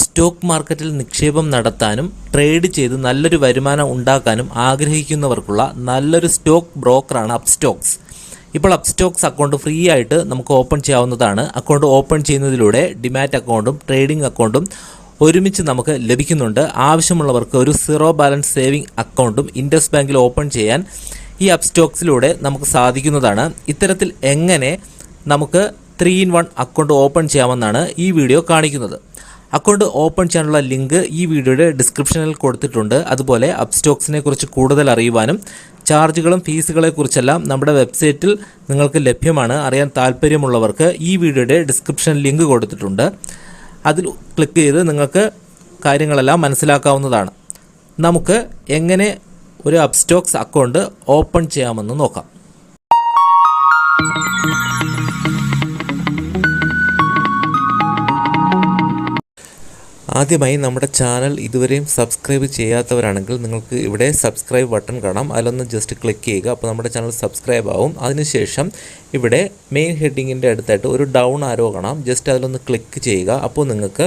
Stock മാർക്കറ്റിൽ നിക്ഷേപം നടത്താനും ട്രേഡ് ചെയ്ത് നല്ലൊരു വരുമാനം ഉണ്ടാക്കാനും ആഗ്രഹിക്കുന്നവർക്കുള്ള നല്ലൊരു സ്റ്റോക്ക് ബ്രോക്കറാണ് അപ്സ്റ്റോക്സ്. ഇപ്പോൾ അപ്സ്റ്റോക്സ് അക്കൗണ്ട് ഫ്രീ ആയിട്ട് നമുക്ക് ഓപ്പൺ ചെയ്യാവുന്നതാണ്. അക്കൗണ്ട് ഓപ്പൺ ചെയ്യുന്നതിലൂടെ ഡിമാറ്റ് അക്കൗണ്ടും ട്രേഡിംഗ് അക്കൗണ്ടും ഒരുമിച്ച് നമുക്ക് ലഭിക്കുന്നുണ്ട്. ആവശ്യമുള്ളവർക്ക് ഒരു സീറോ ബാലൻസ് സേവിംഗ് അക്കൗണ്ടും ഇൻഡസ് ബാങ്കിൽ ഓപ്പൺ ചെയ്യാൻ ഈ അപ്സ്റ്റോക്സിലൂടെ നമുക്ക് സാധിക്കുന്നതാണ്. ഇത്തരത്തിൽ എങ്ങനെ നമുക്ക് three in one account open ചെയ്യാമെന്നാണ് ഈ വീഡിയോ കാണിക്കുന്നത്. അക്കൗണ്ട് ഓപ്പൺ ചെയ്യാനുള്ള ലിങ്ക് ഈ വീഡിയോയുടെ ഡിസ്ക്രിപ്ഷനിൽ കൊടുത്തിട്ടുണ്ട്. അതുപോലെ അപ്സ്റ്റോക്സിനെ കുറിച്ച് കൂടുതൽ അറിയുവാനും ചാർജുകളും ഫീസുകളെ കുറിച്ചെല്ലാം നമ്മുടെ വെബ്സൈറ്റിൽ നിങ്ങൾക്ക് ലഭ്യമാണ്. അറിയാൻ താല്പര്യമുള്ളവർക്ക് ഈ വീഡിയോയുടെ ഡിസ്ക്രിപ്ഷൻ ലിങ്ക് കൊടുത്തിട്ടുണ്ട്. അതിൽ ക്ലിക്ക് ചെയ്ത് നിങ്ങൾക്ക് കാര്യങ്ങളെല്ലാം മനസ്സിലാക്കാവുന്നതാണ്. നമുക്ക് എങ്ങനെ ഒരു അപ്സ്റ്റോക്സ് അക്കൗണ്ട് ഓപ്പൺ ചെയ്യാമെന്ന് നോക്കാം. ആദ്യമായി നമ്മുടെ ചാനൽ ഇതുവരെയും സബ്സ്ക്രൈബ് ചെയ്യാത്തവരാണെങ്കിൽ നിങ്ങൾക്ക് ഇവിടെ സബ്സ്ക്രൈബ് ബട്ടൺ കാണാം. അതിലൊന്ന് ജസ്റ്റ് ക്ലിക്ക് ചെയ്യുക. അപ്പോൾ നമ്മുടെ ചാനൽ സബ്സ്ക്രൈബ് ആവും. അതിനുശേഷം ഇവിടെ മെയിൻ ഹെഡിങ്ങിന്റെ അടുത്തായിട്ട് ഒരു ഡൗൺ ആരോ കാണാം. ജസ്റ്റ് അതിലൊന്ന് ക്ലിക്ക് ചെയ്യുക. അപ്പോൾ നിങ്ങൾക്ക്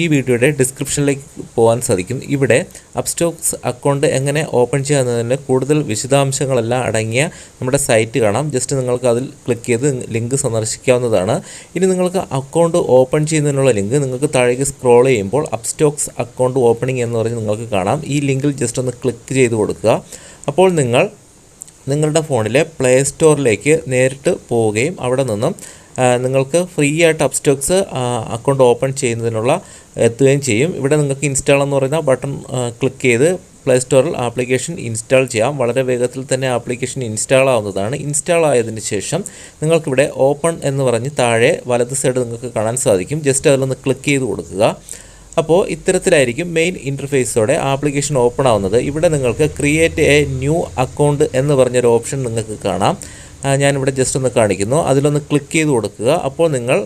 ഈ വീഡിയോയുടെ ഡിസ്ക്രിപ്ഷനിലേക്ക് പോകാൻ സാധിക്കും. ഇവിടെ അപ്സ്റ്റോക്സ് അക്കൗണ്ട് എങ്ങനെ ഓപ്പൺ ചെയ്യാമെന്നതിന്റെ കൂടുതൽ വിശദാംശങ്ങളെല്ലാം അടങ്ങിയ നമ്മുടെ സൈറ്റ് കാണാം. ജസ്റ്റ് നിങ്ങൾക്ക് അതിൽ ക്ലിക്ക് ചെയ്ത് ലിങ്ക് സന്ദർശിക്കാവുന്നതാണ്. ഇനി നിങ്ങൾക്ക് അക്കൗണ്ട് ഓപ്പൺ ചെയ്യുന്നതിനുള്ള ലിങ്ക് നിങ്ങൾക്ക് താഴേക്ക് സ്ക്രോൾ ചെയ്യുമ്പോൾ അപ്സ്റ്റോക്സ് അക്കൗണ്ട് ഓപ്പണിംഗ് എന്ന് പറഞ്ഞ് നിങ്ങൾക്ക് കാണാം. ഈ ലിങ്കിൽ ജസ്റ്റ് ഒന്ന് ക്ലിക്ക് ചെയ്ത് കൊടുക്കുക. അപ്പോൾ നിങ്ങൾ നിങ്ങളുടെ ഫോണിലെ പ്ലേ സ്റ്റോറിലേക്ക് നേരിട്ട് പോവുകയും അവിടെ നിന്നും നിങ്ങൾക്ക് ഫ്രീ ആയിട്ട് അപ്സ്റ്റോക്സ് അക്കൗണ്ട് ഓപ്പൺ ചെയ്യുന്നതിനുള്ള എത്തുകയും ചെയ്യും. ഇവിടെ നിങ്ങൾക്ക് ഇൻസ്റ്റാൾ എന്ന് പറയുന്ന ബട്ടൺ ക്ലിക്ക് ചെയ്ത് പ്ലേ സ്റ്റോറിൽ ആപ്ലിക്കേഷൻ ഇൻസ്റ്റാൾ ചെയ്യാം. വളരെ വേഗത്തിൽ തന്നെ ആപ്ലിക്കേഷൻ ഇൻസ്റ്റാൾ ആവുന്നതാണ്. ഇൻസ്റ്റാൾ ആയതിന് ശേഷം നിങ്ങൾക്കിവിടെ ഓപ്പൺ എന്ന് പറഞ്ഞ് താഴെ വലത് സൈഡ് നിങ്ങൾക്ക് കാണാൻ സാധിക്കും. ജസ്റ്റ് അതിലൊന്ന് ക്ലിക്ക് ചെയ്ത് കൊടുക്കുക. അപ്പോൾ ഇത്തരത്തിലായിരിക്കും മെയിൻ ഇന്റർഫേസോടെ ആപ്ലിക്കേഷൻ ഓപ്പൺ ആവുന്നത്. ഇവിടെ നിങ്ങൾക്ക് ക്രിയേറ്റ് എ ന്യൂ അക്കൗണ്ട് എന്ന് പറഞ്ഞൊരു ഓപ്ഷൻ നിങ്ങൾക്ക് കാണാം. ഞാനിവിടെ ജസ്റ്റ് ഒന്ന് കാണിക്കുന്നു. അതിലൊന്ന് ക്ലിക്ക് ചെയ്ത് കൊടുക്കുക. അപ്പോൾ നിങ്ങൾ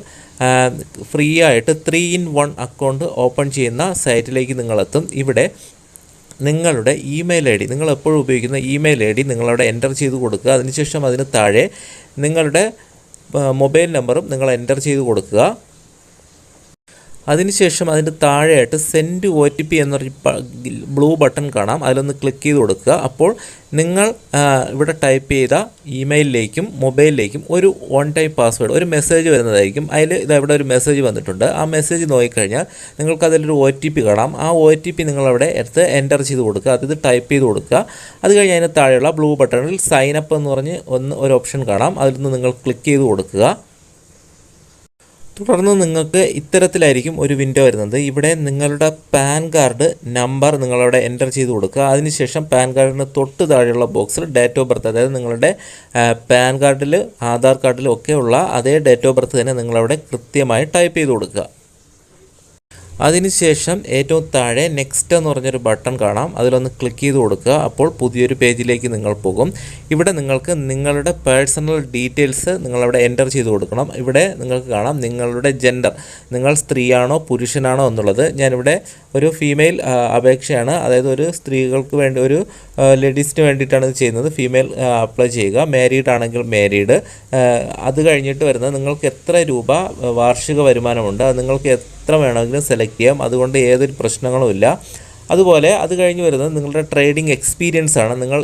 ഫ്രീ ആയിട്ട് three in one account open ചെയ്യുന്ന സൈറ്റിലേക്ക് നിങ്ങളെത്തും. ഇവിടെ നിങ്ങളുടെ ഇമെയിൽ ഐ ഡി നിങ്ങൾ എപ്പോഴും ഉപയോഗിക്കുന്ന ഇമെയിൽ ഐ ഡി നിങ്ങളവിടെ എന്റർ ചെയ്ത് കൊടുക്കുക. അതിനുശേഷം അതിന് താഴെ നിങ്ങളുടെ മൊബൈൽ നമ്പറും നിങ്ങൾ എന്റർ ചെയ്ത് കൊടുക്കുക. അതിനുശേഷം അതിന്റെ താഴെയായിട്ട് സെൻഡ് ഒ ടി പി എന്നൊരു ബ്ലൂ ബട്ടൺ കാണാം. അതിലൊന്ന് ക്ലിക്ക് ചെയ്ത് കൊടുക്കുക. അപ്പോൾ നിങ്ങൾ ഇവിടെ ടൈപ്പ് ചെയ്ത ഇമെയിലിലേക്കും മൊബൈലിലേക്കും ഒരു വൺ ടൈം പാസ്വേഡ് ഒരു മെസ്സേജ് വരുന്നതായിരിക്കും. അതിൽ ഇത് ഇവിടെ ഒരു മെസ്സേജ് വന്നിട്ടുണ്ട്. ആ മെസ്സേജ് നോക്കിക്കഴിഞ്ഞാൽ നിങ്ങൾക്ക് അതിലൊരു ഒ ടി പി കാണാം. ആ ഒ ടി പി നിങ്ങളവിടെ എടുത്ത് എന്റർ ചെയ്ത് കൊടുക്കുക. അത് ടൈപ്പ് ചെയ്ത് കൊടുക്കുക. അത് കഴിഞ്ഞ് അതിന് താഴെയുള്ള ബ്ലൂ ബട്ടണിൽ സൈൻ അപ്പ് എന്ന് പറഞ്ഞ് ഒന്ന് ഒരു ഓപ്ഷൻ കാണാം. അതിൽ നിന്ന് നിങ്ങൾ ക്ലിക്ക് ചെയ്ത് കൊടുക്കുക. തുടർന്ന് നിങ്ങൾക്ക് ഇത്തരത്തിലായിരിക്കും ഒരു വിൻഡോ വരുന്നത്. ഇവിടെ നിങ്ങളുടെ പാൻ കാർഡ് നമ്പർ നിങ്ങളവിടെ എന്റർ ചെയ്ത് കൊടുക്കുക. അതിനുശേഷം പാൻ കാർഡിന് തൊട്ട് താഴെയുള്ള ബോക്സിൽ ഡേറ്റ് ഓഫ് ബർത്ത് അതായത് നിങ്ങളുടെ പാൻ കാർഡിൽ ആധാർ കാർഡിലും ഒക്കെ ഉള്ള അതേ ഡേറ്റ് ഓഫ് ബർത്ത് തന്നെ നിങ്ങളവിടെ കൃത്യമായി ടൈപ്പ് ചെയ്ത് കൊടുക്കുക. അതിനുശേഷം ഏറ്റവും താഴെ നെക്സ്റ്റ് എന്ന് പറഞ്ഞൊരു ബട്ടൺ കാണാം. അതിലൊന്ന് ക്ലിക്ക് ചെയ്ത് കൊടുക്കുക. അപ്പോൾ പുതിയൊരു പേജിലേക്ക് നിങ്ങൾ പോകും. ഇവിടെ നിങ്ങൾക്ക് നിങ്ങളുടെ പേഴ്സണൽ ഡീറ്റെയിൽസ് നിങ്ങളവിടെ എന്റർ ചെയ്ത് കൊടുക്കണം. ഇവിടെ നിങ്ങൾക്ക് കാണാം നിങ്ങളുടെ ജെൻഡർ നിങ്ങൾ സ്ത്രീയാണോ പുരുഷനാണോ എന്നുള്ളത് ഞാനിവിടെ ഒരു ഫീമെയിൽ അപേക്ഷയാണ്. അതായത് ഒരു സ്ത്രീകൾക്ക് വേണ്ടി ഒരു ലേഡീസിന് വേണ്ടിയിട്ടാണ് ഇത് ചെയ്യുന്നത്. ഫീമെയിൽ അപ്ലൈ ചെയ്യുക. മാരീഡ് ആണെങ്കിൽ മാരീഡ് അത് കഴിഞ്ഞിട്ട് വരുന്നത് നിങ്ങൾക്ക് എത്ര രൂപ വാർഷിക വരുമാനമുണ്ട് അത് നിങ്ങൾക്ക് എത്ര വേണമെങ്കിലും സെലക്ട് ചെയ്യാം. അതുകൊണ്ട് ഏതൊരു പ്രശ്നങ്ങളും ഇല്ല. അതുപോലെ അത് കഴിഞ്ഞ് വരുന്നത് നിങ്ങളുടെ ട്രേഡിംഗ് എക്സ്പീരിയൻസ് ആണ്. നിങ്ങൾ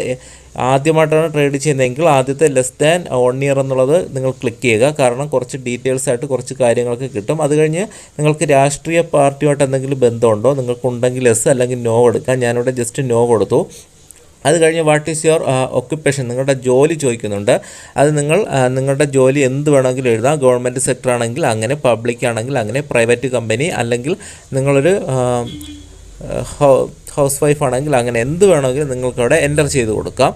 ആദ്യമായിട്ടാണ് ട്രേഡ് ചെയ്യുന്നതെങ്കിൽ ആദ്യത്തെ ലെസ് ദാൻ വൺ ഇയർ എന്നുള്ളത് നിങ്ങൾ ക്ലിക്ക് ചെയ്യുക. കാരണം കുറച്ച് ഡീറ്റെയിൽസ് ആയിട്ട് കുറച്ച് കാര്യങ്ങളൊക്കെ കിട്ടും. അത് കഴിഞ്ഞ് നിങ്ങൾക്ക് രാഷ്ട്രീയ പാർട്ടിയുമായിട്ട് എന്തെങ്കിലും ബന്ധമുണ്ടോ? നിങ്ങൾക്കുണ്ടെങ്കിൽ ലെസ് അല്ലെങ്കിൽ നോ കൊടുക്കാം. ഞാനിവിടെ ജസ്റ്റ് നോ കൊടുത്തു. അത് കഴിഞ്ഞ് വാട്ട് ഈസ് യുവർ ഒക്യുപ്പേഷൻ നിങ്ങളുടെ ജോലി ചോദിക്കുന്നുണ്ട്. അത് നിങ്ങൾ നിങ്ങളുടെ ജോലി എന്ത് വേണമെങ്കിലും എഴുതാം. ഗവൺമെന്റ് സെക്ടർ ആണെങ്കിൽ അങ്ങനെ പബ്ലിക് ആണെങ്കിൽ അങ്ങനെ പ്രൈവറ്റ് കമ്പനി അല്ലെങ്കിൽ നിങ്ങളൊരു ആ, ഹൗ- ഹൗസ് വൈഫ് ആണെങ്കിൽ അങ്ങനെ എന്ത് വേണമെങ്കിലും നിങ്ങൾക്ക് അവിടെ എന്റർ ചെയ്ത് കൊടുക്കാം.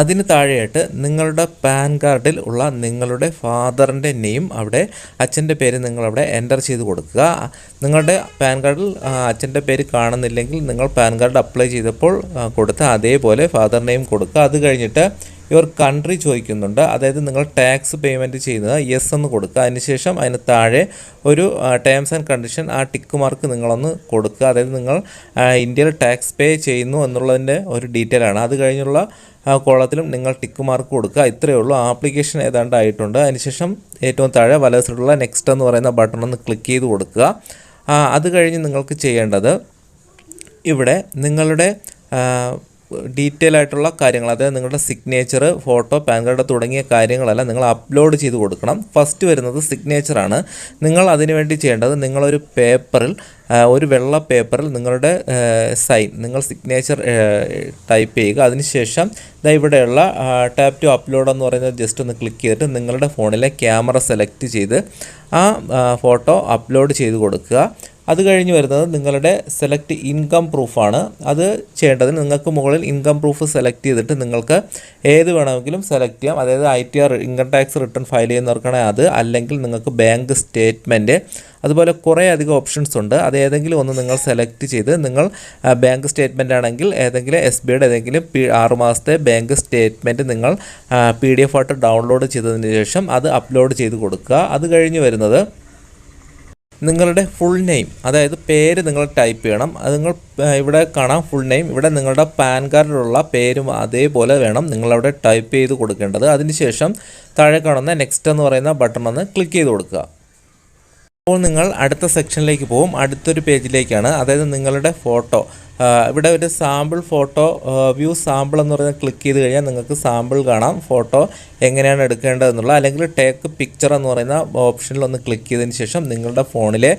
അതിന് താഴെയായിട്ട് നിങ്ങളുടെ പാൻ കാർഡിൽ ഉള്ള നിങ്ങളുടെ ഫാദറിന്റെ നെയിം അവിടെ അച്ഛന്റെ പേര് നിങ്ങളവിടെ എന്റർ ചെയ്ത് കൊടുക്കുക. നിങ്ങളുടെ പാൻ കാർഡിൽ അച്ഛന്റെ പേര് കാണുന്നില്ലെങ്കിൽ നിങ്ങൾ പാൻ കാർഡ് അപ്ലൈ ചെയ്തപ്പോൾ കൊടുത്ത അതേപോലെ ഫാദർ നെയിം കൊടുക്കുക. അത് കഴിഞ്ഞിട്ട് യുവർ കൺട്രി ചോദിക്കുന്നുണ്ട്. അതായത് നിങ്ങൾ ടാക്സ് പേയ്മെന്റ് ചെയ്യുന്നത് യെസ് എന്ന് കൊടുക്കുക. അതിനുശേഷം അതിന് താഴെ ഒരു ടേംസ് ആൻഡ് കണ്ടീഷൻ ആ ടിക്ക് മാർക്ക് നിങ്ങളൊന്ന് കൊടുക്കുക. അതായത് നിങ്ങൾ ഇന്ത്യയിൽ ടാക്സ് പേ ചെയ്യുന്നു എന്നുള്ളതിന്റെ ഒരു ഡീറ്റെയിൽ ആണ്. അത് കഴിഞ്ഞുള്ള കോളത്തിലും നിങ്ങൾ ടിക്ക് മാർക്ക് കൊടുക്കുക. ഇത്രയേ ഉള്ളൂ. ആപ്ലിക്കേഷൻ ഏതാണ്ട് ആയിട്ടുണ്ട് അതിനുശേഷം ഏറ്റവും താഴെ വലത് നെക്സ്റ്റ് എന്ന് പറയുന്ന ബട്ടൺ ഒന്ന് ക്ലിക്ക് ചെയ്ത് കൊടുക്കുക. അത് കഴിഞ്ഞ് നിങ്ങൾക്ക് ചെയ്യേണ്ടത് ഇവിടെ നിങ്ങളുടെ ഡീറ്റെയിൽ ആയിട്ടുള്ള കാര്യങ്ങൾ അതായത് നിങ്ങളുടെ സിഗ്നേച്ചർ ഫോട്ടോ പാൻ കാർഡ് തുടങ്ങിയ കാര്യങ്ങളെല്ലാം നിങ്ങൾ അപ്ലോഡ് ചെയ്ത് കൊടുക്കണം. ഫസ്റ്റ് വരുന്നത് സിഗ്നേച്ചറാണ് നിങ്ങൾ അതിനുവേണ്ടി ചെയ്യേണ്ടത് നിങ്ങളൊരു പേപ്പറിൽ ഒരു വെള്ള പേപ്പറിൽ നിങ്ങളുടെ സൈൻ നിങ്ങൾ സിഗ്നേച്ചർ ടൈപ്പ് ചെയ്യുക. അതിനുശേഷം ദാ ഇവിടെയുള്ള ടാപ്പ് ടു അപ്ലോഡ് എന്ന് പറയുന്നത് ജസ്റ്റ് ഒന്ന് ക്ലിക്ക് ചെയ്തിട്ട് നിങ്ങളുടെ ഫോണിലെ ക്യാമറ സെലക്ട് ചെയ്ത് ആ ഫോട്ടോ അപ്ലോഡ് ചെയ്ത് കൊടുക്കുക. അത് കഴിഞ്ഞ് വരുന്നത് നിങ്ങളുടെ സെലക്ട് ഇൻകം പ്രൂഫാണ് അത് ചെയ്യേണ്ടത് നിങ്ങൾക്ക് മുകളിൽ ഇൻകം പ്രൂഫ് സെലക്ട് ചെയ്തിട്ട് നിങ്ങൾക്ക് ഏത് വേണമെങ്കിലും സെലക്ട് ചെയ്യാം. അതായത് I T R income tax return file ചെയ്യുന്നവർക്കാണെങ്കിൽ അത്. അല്ലെങ്കിൽ നിങ്ങൾക്ക് ബാങ്ക് സ്റ്റേറ്റ്മെന്റ് അതുപോലെ കുറേ അധികം ഓപ്ഷൻസ് ഉണ്ട്. അത് ഏതെങ്കിലും ഒന്ന് നിങ്ങൾ സെലക്ട് ചെയ്ത് നിങ്ങൾ ബാങ്ക് സ്റ്റേറ്റ്മെന്റ് ആണെങ്കിൽ ഏതെങ്കിലും എസ് ബിയുടെ ഏതെങ്കിലും പി ആറ് മാസത്തെ ബാങ്ക് സ്റ്റേറ്റ്മെന്റ് നിങ്ങൾ പി ഡി എഫ് ആയിട്ട് ഡൗൺലോഡ് ചെയ്തതിന് ശേഷം അത് അപ്ലോഡ് ചെയ്ത് കൊടുക്കുക. അത് കഴിഞ്ഞ് വരുന്നത് നിങ്ങളുടെ ഫുൾ നെയിം അതായത് പേര് നിങ്ങൾ ടൈപ്പ് ചെയ്യണം. അത് നിങ്ങൾ ഇവിടെ കാണാം ഫുൾ നെയിം ഇവിടെ നിങ്ങളുടെ പാൻ കാർഡിലുള്ള പേരും അതേപോലെ വേണം നിങ്ങളവിടെ ടൈപ്പ് ചെയ്ത് കൊടുക്കേണ്ടത്. അതിനുശേഷം താഴെ കാണുന്ന നെക്സ്റ്റ് എന്ന് പറയുന്ന ബട്ടൺ ഒന്ന് ക്ലിക്ക് ചെയ്ത് കൊടുക്കുക. അപ്പോൾ നിങ്ങൾ അടുത്ത സെക്ഷനിലേക്ക് പോകും. അടുത്തൊരു പേജിലേക്കാണ് അതായത് നിങ്ങളുടെ ഫോട്ടോ ഇവിടെ ഒരു സാമ്പിൾ ഫോട്ടോ വ്യൂ സാമ്പിൾ എന്ന് പറയുന്നത് ക്ലിക്ക് ചെയ്ത് കഴിഞ്ഞാൽ നിങ്ങൾക്ക് സാമ്പിൾ കാണാം. ഫോട്ടോ എങ്ങനെയാണ് എടുക്കേണ്ടതെന്നുള്ള അല്ലെങ്കിൽ ടേക്ക് പിക്ചർ എന്ന് പറയുന്ന ഓപ്ഷനിൽ ഒന്ന് ക്ലിക്ക് ചെയ്തതിന് ശേഷം നിങ്ങളുടെ ഫോണിലെ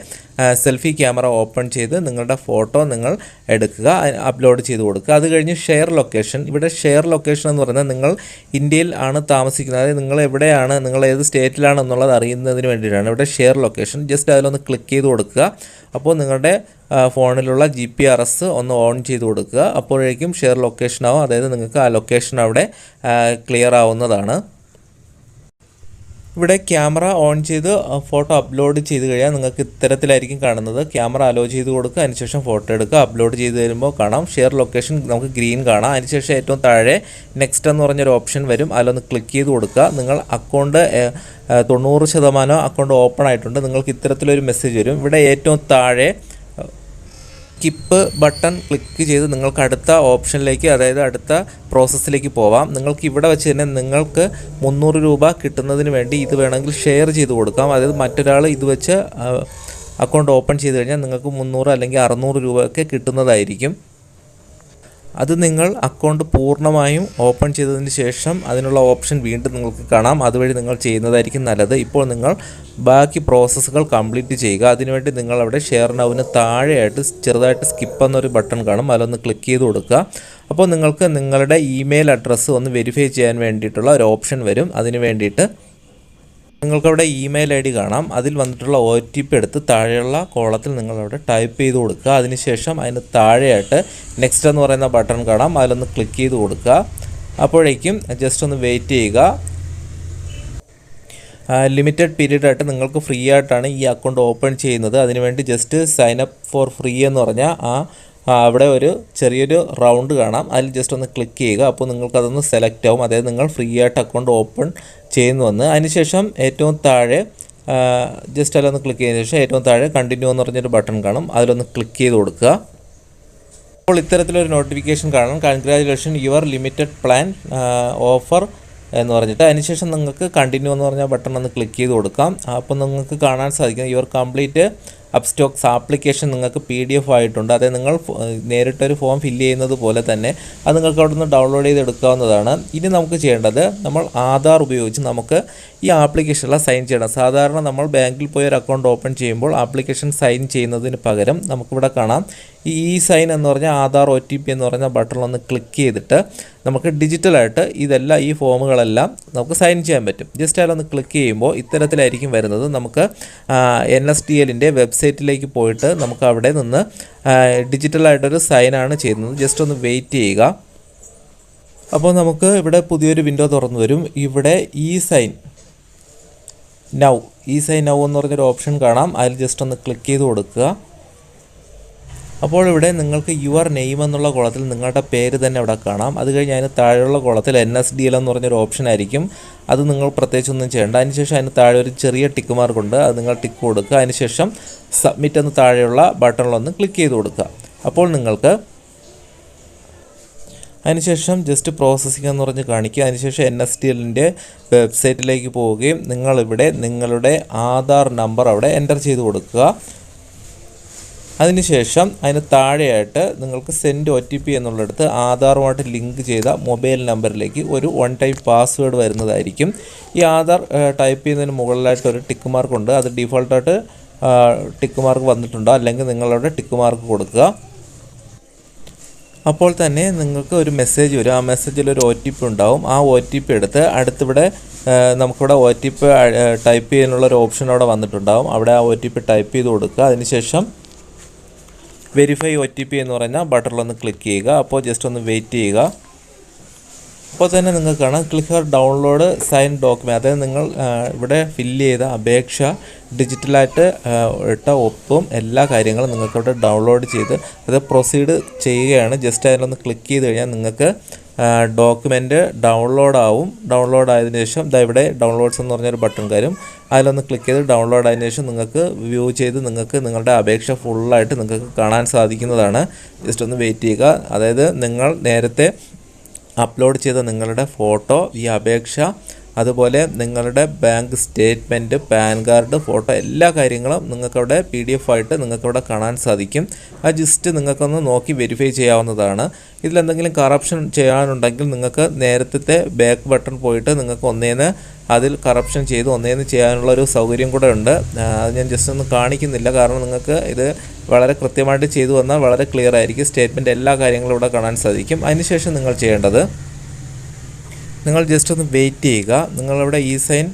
സെൽഫി ക്യാമറ ഓപ്പൺ ചെയ്ത് നിങ്ങളുടെ ഫോട്ടോ നിങ്ങൾ എടുക്കുക അപ്ലോഡ് ചെയ്ത് കൊടുക്കുക. അത് കഴിഞ്ഞ് ഷെയർ ലൊക്കേഷൻ ഇവിടെ ഷെയർ ലൊക്കേഷൻ എന്ന് പറഞ്ഞാൽ നിങ്ങൾ ഇന്ത്യയിൽ ആണ് താമസിക്കുന്നത്. അതായത് നിങ്ങൾ എവിടെയാണ് നിങ്ങൾ ഏത് സ്റ്റേറ്റിലാണ് എന്നുള്ളത് അറിയുന്നതിന് വേണ്ടിയിട്ടാണ് ഇവിടെ ഷെയർ ലൊക്കേഷൻ ജസ്റ്റ് അതിലൊന്ന് ക്ലിക്ക് ചെയ്ത് കൊടുക്കുക. അപ്പോൾ നിങ്ങളുടെ ഫോണിലുള്ള ജി പി ആർ എസ് ഒന്ന് ഓൺ ചെയ്ത് കൊടുക്കുക. അപ്പോഴേക്കും ഷെയർ ലൊക്കേഷൻ ആവും. അതായത് നിങ്ങൾക്ക് ആ ലൊക്കേഷൻ അവിടെ ക്ലിയർ ആവുന്നതാണ്. ഇവിടെ ക്യാമറ ഓൺ ചെയ്ത് ഫോട്ടോ അപ്ലോഡ് ചെയ്ത് കഴിഞ്ഞാൽ നിങ്ങൾക്ക് ഇത്തരത്തിലായിരിക്കും കാണുന്നത്. ക്യാമറ അലോ ചെയ്ത് കൊടുക്കുക അതിനുശേഷം ഫോട്ടോ എടുക്കുക. അപ്ലോഡ് ചെയ്ത് വരുമ്പോൾ കാണാം. ഷെയർ ലൊക്കേഷൻ നമുക്ക് ഗ്രീൻ കാണാം. അതിനുശേഷം ഏറ്റവും താഴെ നെക്സ്റ്റ് എന്ന് പറഞ്ഞൊരു ഓപ്ഷൻ വരും. അതിലൊന്ന് ക്ലിക്ക് ചെയ്ത് കൊടുക്കുക. നിങ്ങൾ അക്കൗണ്ട് തൊണ്ണൂറ് ശതമാനം അക്കൗണ്ട് ഓപ്പൺ ആയിട്ടുണ്ട്. നിങ്ങൾക്ക് ഇത്തരത്തിലൊരു മെസ്സേജ് വരും. ഇവിടെ ഏറ്റവും താഴെ സ്കിപ്പ് ബട്ടൺ ക്ലിക്ക് ചെയ്ത് നിങ്ങൾക്ക് അടുത്ത ഓപ്ഷനിലേക്ക് അതായത് അടുത്ത പ്രോസസ്സിലേക്ക് പോവാം. നിങ്ങൾക്ക് ഇവിടെ വെച്ച് തന്നെ നിങ്ങൾക്ക് മുന്നൂറ് രൂപ കിട്ടുന്നതിന് വേണ്ടി ഇത് വേണമെങ്കിൽ ഷെയർ ചെയ്ത് കൊടുക്കാം. അതായത് മറ്റൊരാൾ ഇത് വെച്ച് അക്കൗണ്ട് ഓപ്പൺ ചെയ്ത് കഴിഞ്ഞാൽ നിങ്ങൾക്ക് മുന്നൂറ് അല്ലെങ്കിൽ അറുന്നൂറ് രൂപയൊക്കെ കിട്ടുന്നതായിരിക്കും. അത് നിങ്ങൾ അക്കൗണ്ട് പൂർണമായും ഓപ്പൺ ചെയ്തതിന് ശേഷം അതിനുള്ള ഓപ്ഷൻ വീണ്ടും നിങ്ങൾക്ക് കാണാം. അതുവഴി നിങ്ങൾ ചെയ്യുന്നതായിരിക്കും നല്ലത്. ഇപ്പോൾ നിങ്ങൾ ബാക്കി പ്രോസസ്സുകൾ കംപ്ലീറ്റ് ചെയ്യുക. അതിനുവേണ്ടി നിങ്ങൾ അവിടെ ഷെയർ നൗവിന് താഴെയായിട്ട് ചെറുതായിട്ട് സ്കിപ്പ് എന്നൊരു ബട്ടൺ കാണും. അതിലൊന്ന് ക്ലിക്ക് ചെയ്ത് കൊടുക്കുക. അപ്പോൾ നിങ്ങൾക്ക് നിങ്ങളുടെ ഇമെയിൽ അഡ്രസ്സ് ഒന്ന് വെരിഫൈ ചെയ്യാൻ വേണ്ടിയിട്ടുള്ള ഒരു ഓപ്ഷൻ വരും. അതിന് വേണ്ടിയിട്ട് നിങ്ങൾക്കവിടെ ഇമെയിൽ ഐ ഡി കാണാം. അതിൽ വന്നിട്ടുള്ള ഒ ടി പി എടുത്ത് താഴെയുള്ള കോളത്തിൽ നിങ്ങളവിടെ ടൈപ്പ് ചെയ്ത് കൊടുക്കുക. അതിനുശേഷം അതിന് താഴെയായിട്ട് നെക്സ്റ്റ് എന്ന് പറയുന്ന ബട്ടൺ കാണാം. അതിലൊന്ന് ക്ലിക്ക് ചെയ്ത് കൊടുക്കുക. അപ്പോഴേക്കും ജസ്റ്റ് ഒന്ന് വെയിറ്റ് ചെയ്യുക. ലിമിറ്റഡ് പീരീഡ് ആയിട്ട് നിങ്ങൾക്ക് ഫ്രീ ആയിട്ടാണ് ഈ അക്കൗണ്ട് ഓപ്പൺ ചെയ്യുന്നത്. അതിനുവേണ്ടി just sign up for free എന്ന് പറഞ്ഞാൽ ആ ആ, അവിടെ ഒരു ചെറിയൊരു റൗണ്ട് കാണാം. അതിൽ ജസ്റ്റ് ഒന്ന് ക്ലിക്ക് ചെയ്യുക. അപ്പോൾ നിങ്ങൾക്കതൊന്ന് സെലക്ട് ആവും. അതായത് നിങ്ങൾ ഫ്രീ ആയിട്ട് അക്കൗണ്ട് ഓപ്പൺ ചെയ്യുന്നു വന്ന് അതിനുശേഷം ഏറ്റവും താഴെ ജസ്റ്റ് അതിലൊന്ന് ക്ലിക്ക് ചെയ്തതിന് ശേഷം ഏറ്റവും താഴെ കണ്ടിന്യൂ എന്ന് പറഞ്ഞൊരു ബട്ടൺ കാണും. അതിലൊന്ന് ക്ലിക്ക് ചെയ്ത് കൊടുക്കുക. അപ്പോൾ ഇത്തരത്തിലൊരു നോട്ടിഫിക്കേഷൻ കാണാം congratulation your limited plan offer എന്ന് പറഞ്ഞിട്ട്. അതിനുശേഷം നിങ്ങൾക്ക് കണ്ടിന്യൂ എന്ന് പറഞ്ഞ ബട്ടൺ ഒന്ന് ക്ലിക്ക് ചെയ്ത് കൊടുക്കാം. അപ്പോൾ നിങ്ങൾക്ക് കാണാൻ സാധിക്കും യുവർ കംപ്ലീറ്റ് അപ്സ്റ്റോക്സ് ആപ്ലിക്കേഷൻ നിങ്ങൾക്ക് പി ഡി എഫ് ആയിട്ടുണ്ട്. അതായത് നിങ്ങൾ നേരിട്ടൊരു ഫോം ഫില്ല് ചെയ്യുന്നത് പോലെ തന്നെ അത് നിങ്ങൾക്ക് അവിടെ നിന്ന് ഡൗൺലോഡ് ചെയ്ത് എടുക്കാവുന്നതാണ് ഇനി നമുക്ക് ചെയ്യേണ്ടത് നമ്മൾ ആധാർ ഉപയോഗിച്ച് നമുക്ക് ഈ ആപ്ലിക്കേഷനിൽ സൈൻ ചെയ്യണം. സാധാരണ നമ്മൾ ബാങ്കിൽ പോയി ഒരു അക്കൗണ്ട് ഓപ്പൺ ചെയ്യുമ്പോൾ ആപ്ലിക്കേഷൻ സൈൻ ചെയ്യുന്നതിന് പകരം നമുക്കിവിടെ കാണാം. ഈ ഇ സൈൻ എന്ന് പറഞ്ഞാൽ ആധാർ ഒ ടി പി എന്ന് പറഞ്ഞ ബട്ടൺ ഒന്ന് ക്ലിക്ക് ചെയ്തിട്ട് നമുക്ക് ഡിജിറ്റലായിട്ട് ഇതെല്ലാം ഈ ഫോമുകളെല്ലാം നമുക്ക് സൈൻ ചെയ്യാൻ പറ്റും. ജസ്റ്റ് അതിലൊന്ന് ക്ലിക്ക് ചെയ്യുമ്പോൾ ഇത്തരത്തിലായിരിക്കും വരുന്നത്. നമുക്ക് എൻ എസ് ഡി എല്ലിന്റെ വെബ്സൈറ്റിലേക്ക് പോയിട്ട് നമുക്ക് അവിടെ നിന്ന് ഡിജിറ്റലായിട്ടൊരു സൈനാണ് ചെയ്യുന്നത്. ജസ്റ്റ് ഒന്ന് വെയിറ്റ് ചെയ്യുക. അപ്പോൾ നമുക്ക് ഇവിടെ പുതിയൊരു വിൻഡോ തുറന്നു വരും ഇവിടെ ഇ സൈൻ നൗ ഈ സൈ നൗ എന്ന് പറഞ്ഞൊരു ഓപ്ഷൻ കാണാം. അതിൽ ജസ്റ്റ് ഒന്ന് ക്ലിക്ക് ചെയ്ത് കൊടുക്കുക. അപ്പോൾ ഇവിടെ നിങ്ങൾക്ക് യുവർ നെയിം എന്നുള്ള കുളത്തിൽ നിങ്ങളുടെ പേര് തന്നെ ഇവിടെ കാണാം. അത് കഴിഞ്ഞ് അതിന് താഴെയുള്ള കുളത്തിൽ എൻ എസ് ഡി എൽ എന്ന് പറഞ്ഞൊരു ഓപ്ഷൻ ആയിരിക്കും. അത് നിങ്ങൾ പ്രത്യേകിച്ച് ഒന്നും ചെയ്യേണ്ട. അതിനുശേഷം അതിന് താഴെ ഒരു ചെറിയ ടിക്ക് മാർക്കുണ്ട് അത് നിങ്ങൾ ടിക്ക് കൊടുക്കുക. അതിനുശേഷം സബ്മിറ്റ് എന്ന് താഴെയുള്ള ബട്ടണിലൊന്ന് ക്ലിക്ക് ചെയ്ത് കൊടുക്കുക. അപ്പോൾ നിങ്ങൾക്ക് അതിനുശേഷം ജസ്റ്റ് പ്രോസസ്സിംഗ് എന്ന് പറഞ്ഞ് കാണിക്കുക. അതിനുശേഷം എൻ എസ് ഡി എല്ലിന്റെ വെബ്സൈറ്റിലേക്ക് പോവുകയും നിങ്ങളിവിടെ നിങ്ങളുടെ ആധാർ നമ്പർ അവിടെ എന്റർ ചെയ്ത് കൊടുക്കുക. അതിനുശേഷം അതിന് താഴെയായിട്ട് നിങ്ങൾക്ക് സെൻഡ് ഒ ടി പി എന്നുള്ളിടത്ത് ആധാറുമായിട്ട് ലിങ്ക് ചെയ്ത മൊബൈൽ നമ്പറിലേക്ക് ഒരു വൺ ടൈം പാസ്വേഡ് വരുന്നതായിരിക്കും. ഈ ആധാർ ടൈപ്പ് ചെയ്യുന്നതിന് മുകളിലായിട്ട് ഒരു ടിക്ക് മാർക്ക് ഉണ്ട്. അത് ഡീഫോൾട്ടായിട്ട് ടിക്ക് മാർക്ക് വന്നിട്ടുണ്ടോ? അല്ലെങ്കിൽ നിങ്ങളുടെ ടിക്ക് മാർക്ക് കൊടുക്കുക. അപ്പോൾ തന്നെ നിങ്ങൾക്ക് ഒരു മെസ്സേജ് വരും. ആ മെസ്സേജിൽ ഒരു ഒ ടി പി ഉണ്ടാവും. ആ ഒ ടി പി എടുത്ത് അടുത്തിവിടെ നമുക്കിവിടെ ഒ ടി പി ടൈപ്പ് ചെയ്യാനുള്ള ഒരു ഓപ്ഷൻ അവിടെ വന്നിട്ടുണ്ടാവും. അവിടെ ആ ഒ ടി പി ടൈപ്പ് ചെയ്ത് കൊടുക്കുക. അതിനുശേഷം വെരിഫൈ ഒ ടി പി എന്ന് പറയുന്ന ബട്ടണിലൊന്ന് ക്ലിക്ക് ചെയ്യുക. അപ്പോൾ ജസ്റ്റ് ഒന്ന് വെയിറ്റ് ചെയ്യുക. അപ്പോൾ തന്നെ നിങ്ങൾക്ക് കാണാം. ഹർ ഡൗൺലോഡ് സൈൻ ഡോക്യുമെന്റ് അതായത് നിങ്ങൾ ഇവിടെ ഫില്ല് ചെയ്ത അപേക്ഷ ഡിജിറ്റലായിട്ട് ഇട്ട ഒപ്പും എല്ലാ കാര്യങ്ങളും നിങ്ങൾക്ക് ഇവിടെ ഡൗൺലോഡ് ചെയ്ത് അത് പ്രൊസീഡ് ചെയ്യുകയാണ്. ജസ്റ്റ് അതിലൊന്ന് ക്ലിക്ക് ചെയ്ത് കഴിഞ്ഞാൽ നിങ്ങൾക്ക് ഡോക്യുമെന്റ് ഡൗൺലോഡ് ആവും. ഡൗൺലോഡ് ആയതിന് ശേഷം ഇതാ ഇവിടെ ഡൗൺലോഡ്സ് എന്ന് പറഞ്ഞൊരു ബട്ടൺ കാര്യം. അതിലൊന്ന് ക്ലിക്ക് ചെയ്ത് ഡൗൺലോഡ് ആയതിനു ശേഷം നിങ്ങൾക്ക് വ്യൂ ചെയ്ത് നിങ്ങൾക്ക് നിങ്ങളുടെ അപേക്ഷ ഫുള്ളായിട്ട് നിങ്ങൾക്ക് കാണാൻ സാധിക്കുന്നതാണ്. ജസ്റ്റ് ഒന്ന് വെയിറ്റ് ചെയ്യുക. അതായത് നിങ്ങൾ നേരത്തെ അപ്ലോഡ് ചെയ്ത നിങ്ങളുടെ ഫോട്ടോ ഈ അപേക്ഷ അതുപോലെ നിങ്ങളുടെ bank statement PAN card photo എല്ലാ കാര്യങ്ങളും നിങ്ങൾക്കവിടെ പി ഡി എഫ് ആയിട്ട് നിങ്ങൾക്കവിടെ കാണാൻ സാധിക്കും. ആ ജസ്റ്റ് നിങ്ങൾക്കൊന്ന് നോക്കി വെരിഫൈ ചെയ്യാവുന്നതാണ്. ഇതിലെന്തെങ്കിലും കറപ്ഷൻ ചെയ്യാനുണ്ടെങ്കിൽ നിങ്ങൾക്ക് നേരത്തെ ബാക്ക് ബട്ടൺ പോയിട്ട് നിങ്ങൾക്ക് ഒന്നേന്ന് അതിൽ കറപ്ഷൻ ചെയ്ത് ഒന്നേന്ന് ചെയ്യാനുള്ള ഒരു സൗകര്യം കൂടെ ഉണ്ട്. അത് ഞാൻ ജസ്റ്റ് ഒന്ന് കാണിക്കുന്നില്ല. കാരണം നിങ്ങൾക്ക് ഇത് വളരെ കൃത്യമായിട്ട് ചെയ്തു വന്നാൽ വളരെ ക്ലിയർ ആയിരിക്കും. സ്റ്റേറ്റ്മെന്റ് എല്ലാ കാര്യങ്ങളും ഇവിടെ കാണാൻ സാധിക്കും. അതിനുശേഷം നിങ്ങൾ ചെയ്യേണ്ടത് നിങ്ങൾ ജസ്റ്റ് ഒന്ന് വെയിറ്റ് ചെയ്യുക. നിങ്ങളവിടെ ഈ സൈൻ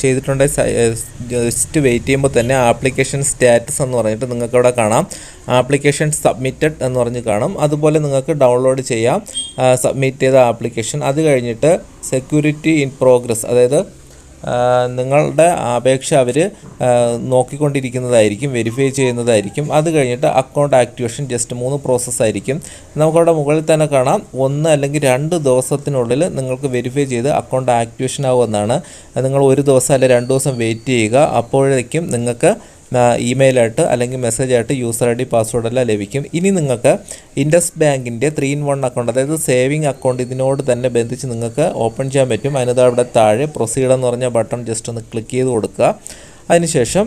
ചെയ്തിട്ടുണ്ടെങ്കിൽ ജസ്റ്റ് വെയിറ്റ് ചെയ്യുമ്പോൾ തന്നെ ആപ്ലിക്കേഷൻ സ്റ്റാറ്റസ് എന്ന് പറഞ്ഞിട്ട് നിങ്ങൾക്ക് അവിടെ കാണാം. ആപ്ലിക്കേഷൻ സബ്മിറ്റഡ് എന്ന് പറഞ്ഞ് കാണും. അതുപോലെ നിങ്ങൾക്ക് ഡൗൺലോഡ് ചെയ്യാം. സബ്മിറ്റ് ചെയ്ത ആപ്ലിക്കേഷൻ അത് കഴിഞ്ഞിട്ട് സെക്യൂരിറ്റി ഇൻ പ്രോഗ്രസ് അതായത് നിങ്ങളുടെ അപേക്ഷ അവർ നോക്കിക്കൊണ്ടിരിക്കുന്നതായിരിക്കും വെരിഫൈ ചെയ്യുന്നതായിരിക്കും. അത് കഴിഞ്ഞിട്ട് അക്കൗണ്ട് ആക്ടിവേഷൻ ജസ്റ്റ് മൂന്ന് പ്രോസസ്സായിരിക്കും നമുക്കവിടെ മുകളിൽ തന്നെ കാണാം. ഒന്ന് അല്ലെങ്കിൽ രണ്ട് ദിവസത്തിനുള്ളിൽ നിങ്ങൾക്ക് വെരിഫൈ ചെയ്ത് അക്കൗണ്ട് ആക്ടിവേഷൻ ആവുമെന്നാണ്. നിങ്ങൾ ഒരു ദിവസം അല്ലെങ്കിൽ രണ്ട് ദിവസം വെയിറ്റ് ചെയ്യുക. അപ്പോഴേക്കും നിങ്ങൾക്ക് ഇമെയിലായിട്ട് അല്ലെങ്കിൽ മെസ്സേജ് മെസ്സേജായിട്ട് യൂസർ ഐ ഡി പാസ്വേഡ് എല്ലാം ലഭിക്കും. ഇനി നിങ്ങൾക്ക് ഇൻഡസ് ബാങ്കിന്റെ ത്രീ ഇൻ വൺ അക്കൗണ്ട് അതായത് സേവിങ് അക്കൗണ്ട് ഇതിനോട് തന്നെ ബന്ധിച്ച് നിങ്ങൾക്ക് ഓപ്പൺ ചെയ്യാൻ പറ്റും. അതിനത് അവിടെ താഴെ പ്രൊസീഡ് എന്ന് പറഞ്ഞ ബട്ടൺ ജസ്റ്റ് ഒന്ന് ക്ലിക്ക് ചെയ്ത് കൊടുക്കുക. അതിനുശേഷം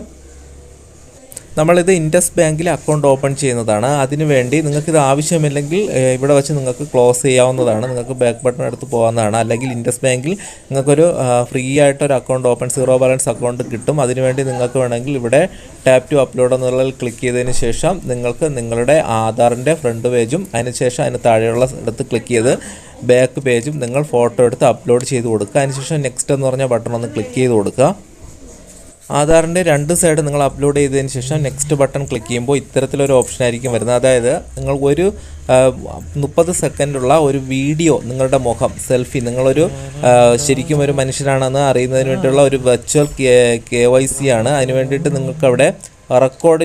നമ്മളിത് ഇൻഡസ് ബാങ്കിൽ അക്കൗണ്ട് ഓപ്പൺ ചെയ്യുന്നതാണ്. അതിനുവേണ്ടി നിങ്ങൾക്കിത് ആവശ്യമില്ലെങ്കിൽ ഇവിടെ വെച്ച് നിങ്ങൾക്ക് ക്ലോസ് ചെയ്യാവുന്നതാണ്. നിങ്ങൾക്ക് ബാക്ക് ബട്ടൺ എടുത്ത് പോകാവുന്നതാണ്. അല്ലെങ്കിൽ ഇൻഡസ് ബാങ്കിൽ നിങ്ങൾക്കൊരു ഫ്രീ ആയിട്ടൊരു account open zero balance account കിട്ടും. അതിനുവേണ്ടി നിങ്ങൾക്ക് വേണമെങ്കിൽ ഇവിടെ ടാപ്പ് ടു അപ്ലോഡ് എന്നുള്ളതിൽ ക്ലിക്ക് ചെയ്തതിന് ശേഷം നിങ്ങൾക്ക് നിങ്ങളുടെ ആധാറിന്റെ ഫ്രണ്ട് പേജും അതിനുശേഷം അതിന് താഴെയുള്ള ഇടത്ത് ക്ലിക്ക് ചെയ്ത് ബാക്ക് പേജും നിങ്ങൾ ഫോട്ടോ എടുത്ത് അപ്ലോഡ് ചെയ്ത് കൊടുക്കുക. അതിനുശേഷം നെക്സ്റ്റ് എന്ന് പറഞ്ഞ ബട്ടൺ ഒന്ന് ക്ലിക്ക് ചെയ്ത് കൊടുക്കുക. ആധാറിന്റെ രണ്ട് സൈഡ് നിങ്ങൾ അപ്ലോഡ് ചെയ്തതിന് ശേഷം നെക്സ്റ്റ് ബട്ടൺ ക്ലിക്ക് ചെയ്യുമ്പോൾ ഇത്തരത്തിലൊരു ഓപ്ഷൻ ആയിരിക്കും വരുന്നത്. അതായത് നിങ്ങൾ ഒരു മുപ്പത് സെക്കൻഡുള്ള ഒരു വീഡിയോ നിങ്ങളുടെ മുഖം സെൽഫി നിങ്ങളൊരു ശരിക്കും ഒരു മനുഷ്യനാണെന്ന് അറിയുന്നതിന് വേണ്ടിയുള്ള ഒരു വെർച്വൽ കെ വൈ സി ആണ്. അതിന് വേണ്ടിയിട്ട് നിങ്ങൾക്ക് അവിടെ റെക്കോർഡ്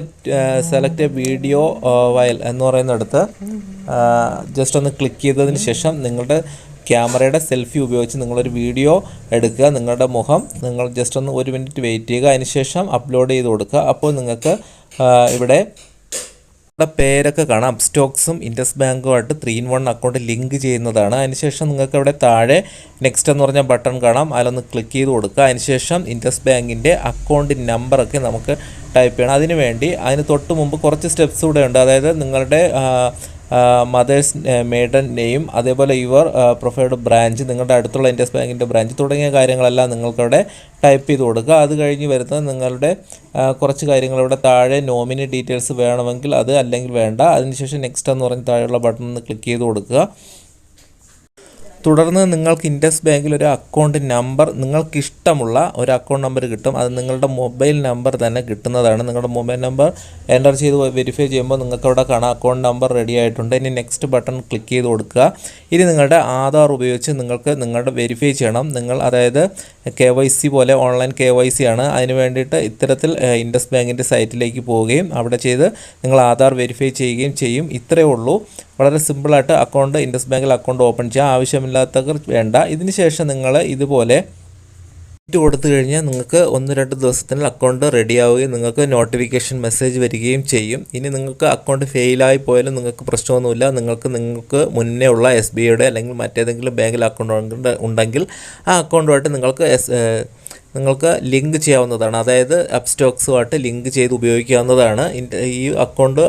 സെലക്ട് വീഡിയോ വയൽ എന്ന് പറയുന്നിടത്ത് ജസ്റ്റ് ഒന്ന് ക്ലിക്ക് ചെയ്തതിന് ശേഷം നിങ്ങളുടെ ക്യാമറയുടെ സെൽഫി ഉപയോഗിച്ച് നിങ്ങളൊരു വീഡിയോ എടുക്കുക. നിങ്ങളുടെ മുഖം നിങ്ങൾ ജസ്റ്റ് ഒന്ന് ഒരു മിനിറ്റ് വെയിറ്റ് ചെയ്യുക. അതിനുശേഷം അപ്ലോഡ് ചെയ്ത് കൊടുക്കുക. അപ്പോൾ നിങ്ങൾക്ക് ഇവിടെ നിങ്ങളുടെ പേരൊക്കെ കാണാം. സ്റ്റോക്സും Indus ബാങ്കുമായിട്ട് three in one account link ചെയ്യുന്നതാണ്. അതിനുശേഷം നിങ്ങൾക്ക് ഇവിടെ താഴെ നെക്സ്റ്റ് എന്ന് പറഞ്ഞ ബട്ടൺ കാണാം. അതിലൊന്ന് ക്ലിക്ക് ചെയ്ത് കൊടുക്കുക. അതിനുശേഷം ഇൻഡസ് ബാങ്കിന്റെ അക്കൗണ്ട് നമ്പറൊക്കെ നമുക്ക് ടൈപ്പ് ചെയ്യണം. അതിനുവേണ്ടി അതിന് തൊട്ട് മുമ്പ് കുറച്ച് സ്റ്റെപ്സ് കൂടെ ഉണ്ട്. അതായത് നിങ്ങളുടെ മദേഴ്സ് മേഡൻ നെയിം അതേപോലെ യുവർ പ്രൊഫൈഡ് ബ്രാഞ്ച് നിങ്ങളുടെ അടുത്തുള്ള ഇൻഡസ് ബാങ്കിന്റെ ബ്രാഞ്ച് തുടങ്ങിയ കാര്യങ്ങളെല്ലാം നിങ്ങൾക്കവിടെ ടൈപ്പ് ചെയ്ത് കൊടുക്കുക. അത് കഴിഞ്ഞ് വരുന്നത് നിങ്ങളുടെ കുറച്ച് കാര്യങ്ങൾ. ഇവിടെ താഴെ നോമിനി ഡീറ്റെയിൽസ് വേണമെങ്കിൽ അത് അല്ലെങ്കിൽ വേണ്ട. അതിനുശേഷം നെക്സ്റ്റ് എന്ന് പറഞ്ഞ് താഴെയുള്ള ബട്ടൺ ഒന്ന് ക്ലിക്ക് ചെയ്ത് കൊടുക്കുക. തുടർന്ന് നിങ്ങൾക്ക് ഇൻഡസ് ബാങ്കിൽ ഒരു അക്കൗണ്ട് നമ്പർ നിങ്ങൾക്ക് ഇഷ്ടമുള്ള ഒരു അക്കൗണ്ട് നമ്പർ കിട്ടും. അത് നിങ്ങളുടെ മൊബൈൽ നമ്പർ തന്നെ കിട്ടുന്നതാണ്. നിങ്ങളുടെ മൊബൈൽ നമ്പർ എന്റർ ചെയ്ത് വെരിഫൈ ചെയ്യുമ്പോൾ നിങ്ങൾക്ക് അവിടെ കാണാം അക്കൗണ്ട് നമ്പർ റെഡി ആയിട്ടുണ്ട്. ഇനി നെക്സ്റ്റ് ബട്ടൺ ക്ലിക്ക് ചെയ്ത് കൊടുക്കുക. ഇനി നിങ്ങളുടെ ആധാർ ഉപയോഗിച്ച് നിങ്ങൾക്ക് നിങ്ങളുടെ വെരിഫൈ ചെയ്യണം. നിങ്ങൾ അതായത് കെ പോലെ ഓൺലൈൻ കെ ആണ്. അതിന് വേണ്ടിയിട്ട് ഇത്തരത്തിൽ ഇൻഡസ് ബാങ്കിന്റെ സൈറ്റിലേക്ക് പോവുകയും അവിടെ ചെയ്ത് നിങ്ങൾ ആധാർ വെരിഫൈ ചെയ്യുകയും ചെയ്യും. ഇത്രയേ ഉള്ളൂ. വളരെ സിമ്പിളായിട്ട് അക്കൗണ്ട് ഇൻഡസ് ബാങ്കിൽ അക്കൗണ്ട് ഓപ്പൺ ചെയ്യാം. ആവശ്യമില്ലാത്തവർ വേണ്ട. ഇതിന് ശേഷം നിങ്ങൾ ഇതുപോലെ ഡേറ്റ് കൊടുത്തു കഴിഞ്ഞാൽ നിങ്ങൾക്ക് ഒന്ന് രണ്ട് ദിവസത്തിനുള്ളിൽ അക്കൗണ്ട് റെഡി ആവുകയും നിങ്ങൾക്ക് നോട്ടിഫിക്കേഷൻ മെസ്സേജ് വരികയും ചെയ്യും. ഇനി നിങ്ങൾക്ക് അക്കൗണ്ട് ഫെയിലായി പോയാലും നിങ്ങൾക്ക് പ്രശ്നമൊന്നുമില്ല. നിങ്ങൾക്ക് നിങ്ങൾക്ക് മുന്നേ ഉള്ള എസ് ബി ഐയുടെ അല്ലെങ്കിൽ മറ്റേതെങ്കിലും ബാങ്കിൽ അക്കൗണ്ട് ഉണ്ടെങ്കിൽ ആ അക്കൗണ്ടുമായിട്ട് നിങ്ങൾക്ക് എസ് നിങ്ങൾക്ക് ലിങ്ക് ചെയ്യാവുന്നതാണ്. അതായത് അപ്സ്റ്റോക്സുമായിട്ട് ലിങ്ക് ചെയ്ത് ഉപയോഗിക്കാവുന്നതാണ്. ഈ അക്കൗണ്ട്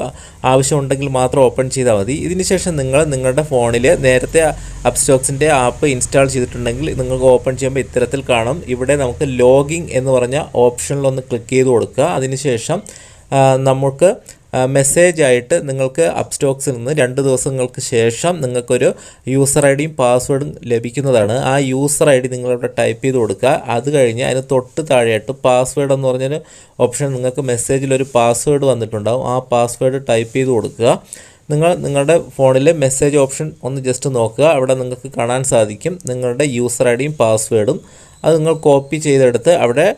ആവശ്യമുണ്ടെങ്കിൽ മാത്രം ഓപ്പൺ ചെയ്താൽ മതി. ഇതിനുശേഷം നിങ്ങൾ നിങ്ങളുടെ ഫോണിൽ നേരത്തെ അപ്സ്റ്റോക്സിന്റെ ആപ്പ് ഇൻസ്റ്റാൾ ചെയ്തിട്ടുണ്ടെങ്കിൽ നിങ്ങൾക്ക് ഓപ്പൺ ചെയ്യുമ്പോൾ ഇത്തരത്തിൽ കാണും. ഇവിടെ നമുക്ക് ലോഗിൻ എന്ന് പറഞ്ഞ ഓപ്ഷനിലൊന്ന് ക്ലിക്ക് ചെയ്ത് കൊടുക്കുക. അതിനുശേഷം നമുക്ക് മെസ്സേജ് ആയിട്ട് നിങ്ങൾക്ക് അപ്സ്റ്റോക്സിൽ നിന്ന് രണ്ട് ദിവസങ്ങൾക്ക് ശേഷം നിങ്ങൾക്കൊരു യൂസർ ഐ ഡിയും പാസ്വേഡും ലഭിക്കുന്നതാണ്. ആ യൂസർ ഐ ഡി നിങ്ങളിവിടെ ടൈപ്പ് ചെയ്ത് കൊടുക്കുക. അത് കഴിഞ്ഞ് അതിന് തൊട്ട് താഴെയായിട്ട് പാസ്വേഡ് എന്ന് പറഞ്ഞൊരു ഓപ്ഷൻ നിങ്ങൾക്ക് മെസ്സേജിലൊരു പാസ്വേഡ് വന്നിട്ടുണ്ടാവും. ആ പാസ്വേഡ് ടൈപ്പ് ചെയ്ത് കൊടുക്കുക. നിങ്ങൾ നിങ്ങളുടെ ഫോണിലെ മെസ്സേജ് ഓപ്ഷൻ ഒന്ന് ജസ്റ്റ് നോക്കുക. അവിടെ നിങ്ങൾക്ക് കാണാൻ സാധിക്കും നിങ്ങളുടെ യൂസർ ഐ ഡിയും പാസ്വേഡും അത് നിങ്ങൾ കോപ്പി ചെയ്തെടുത്ത് അവിടെ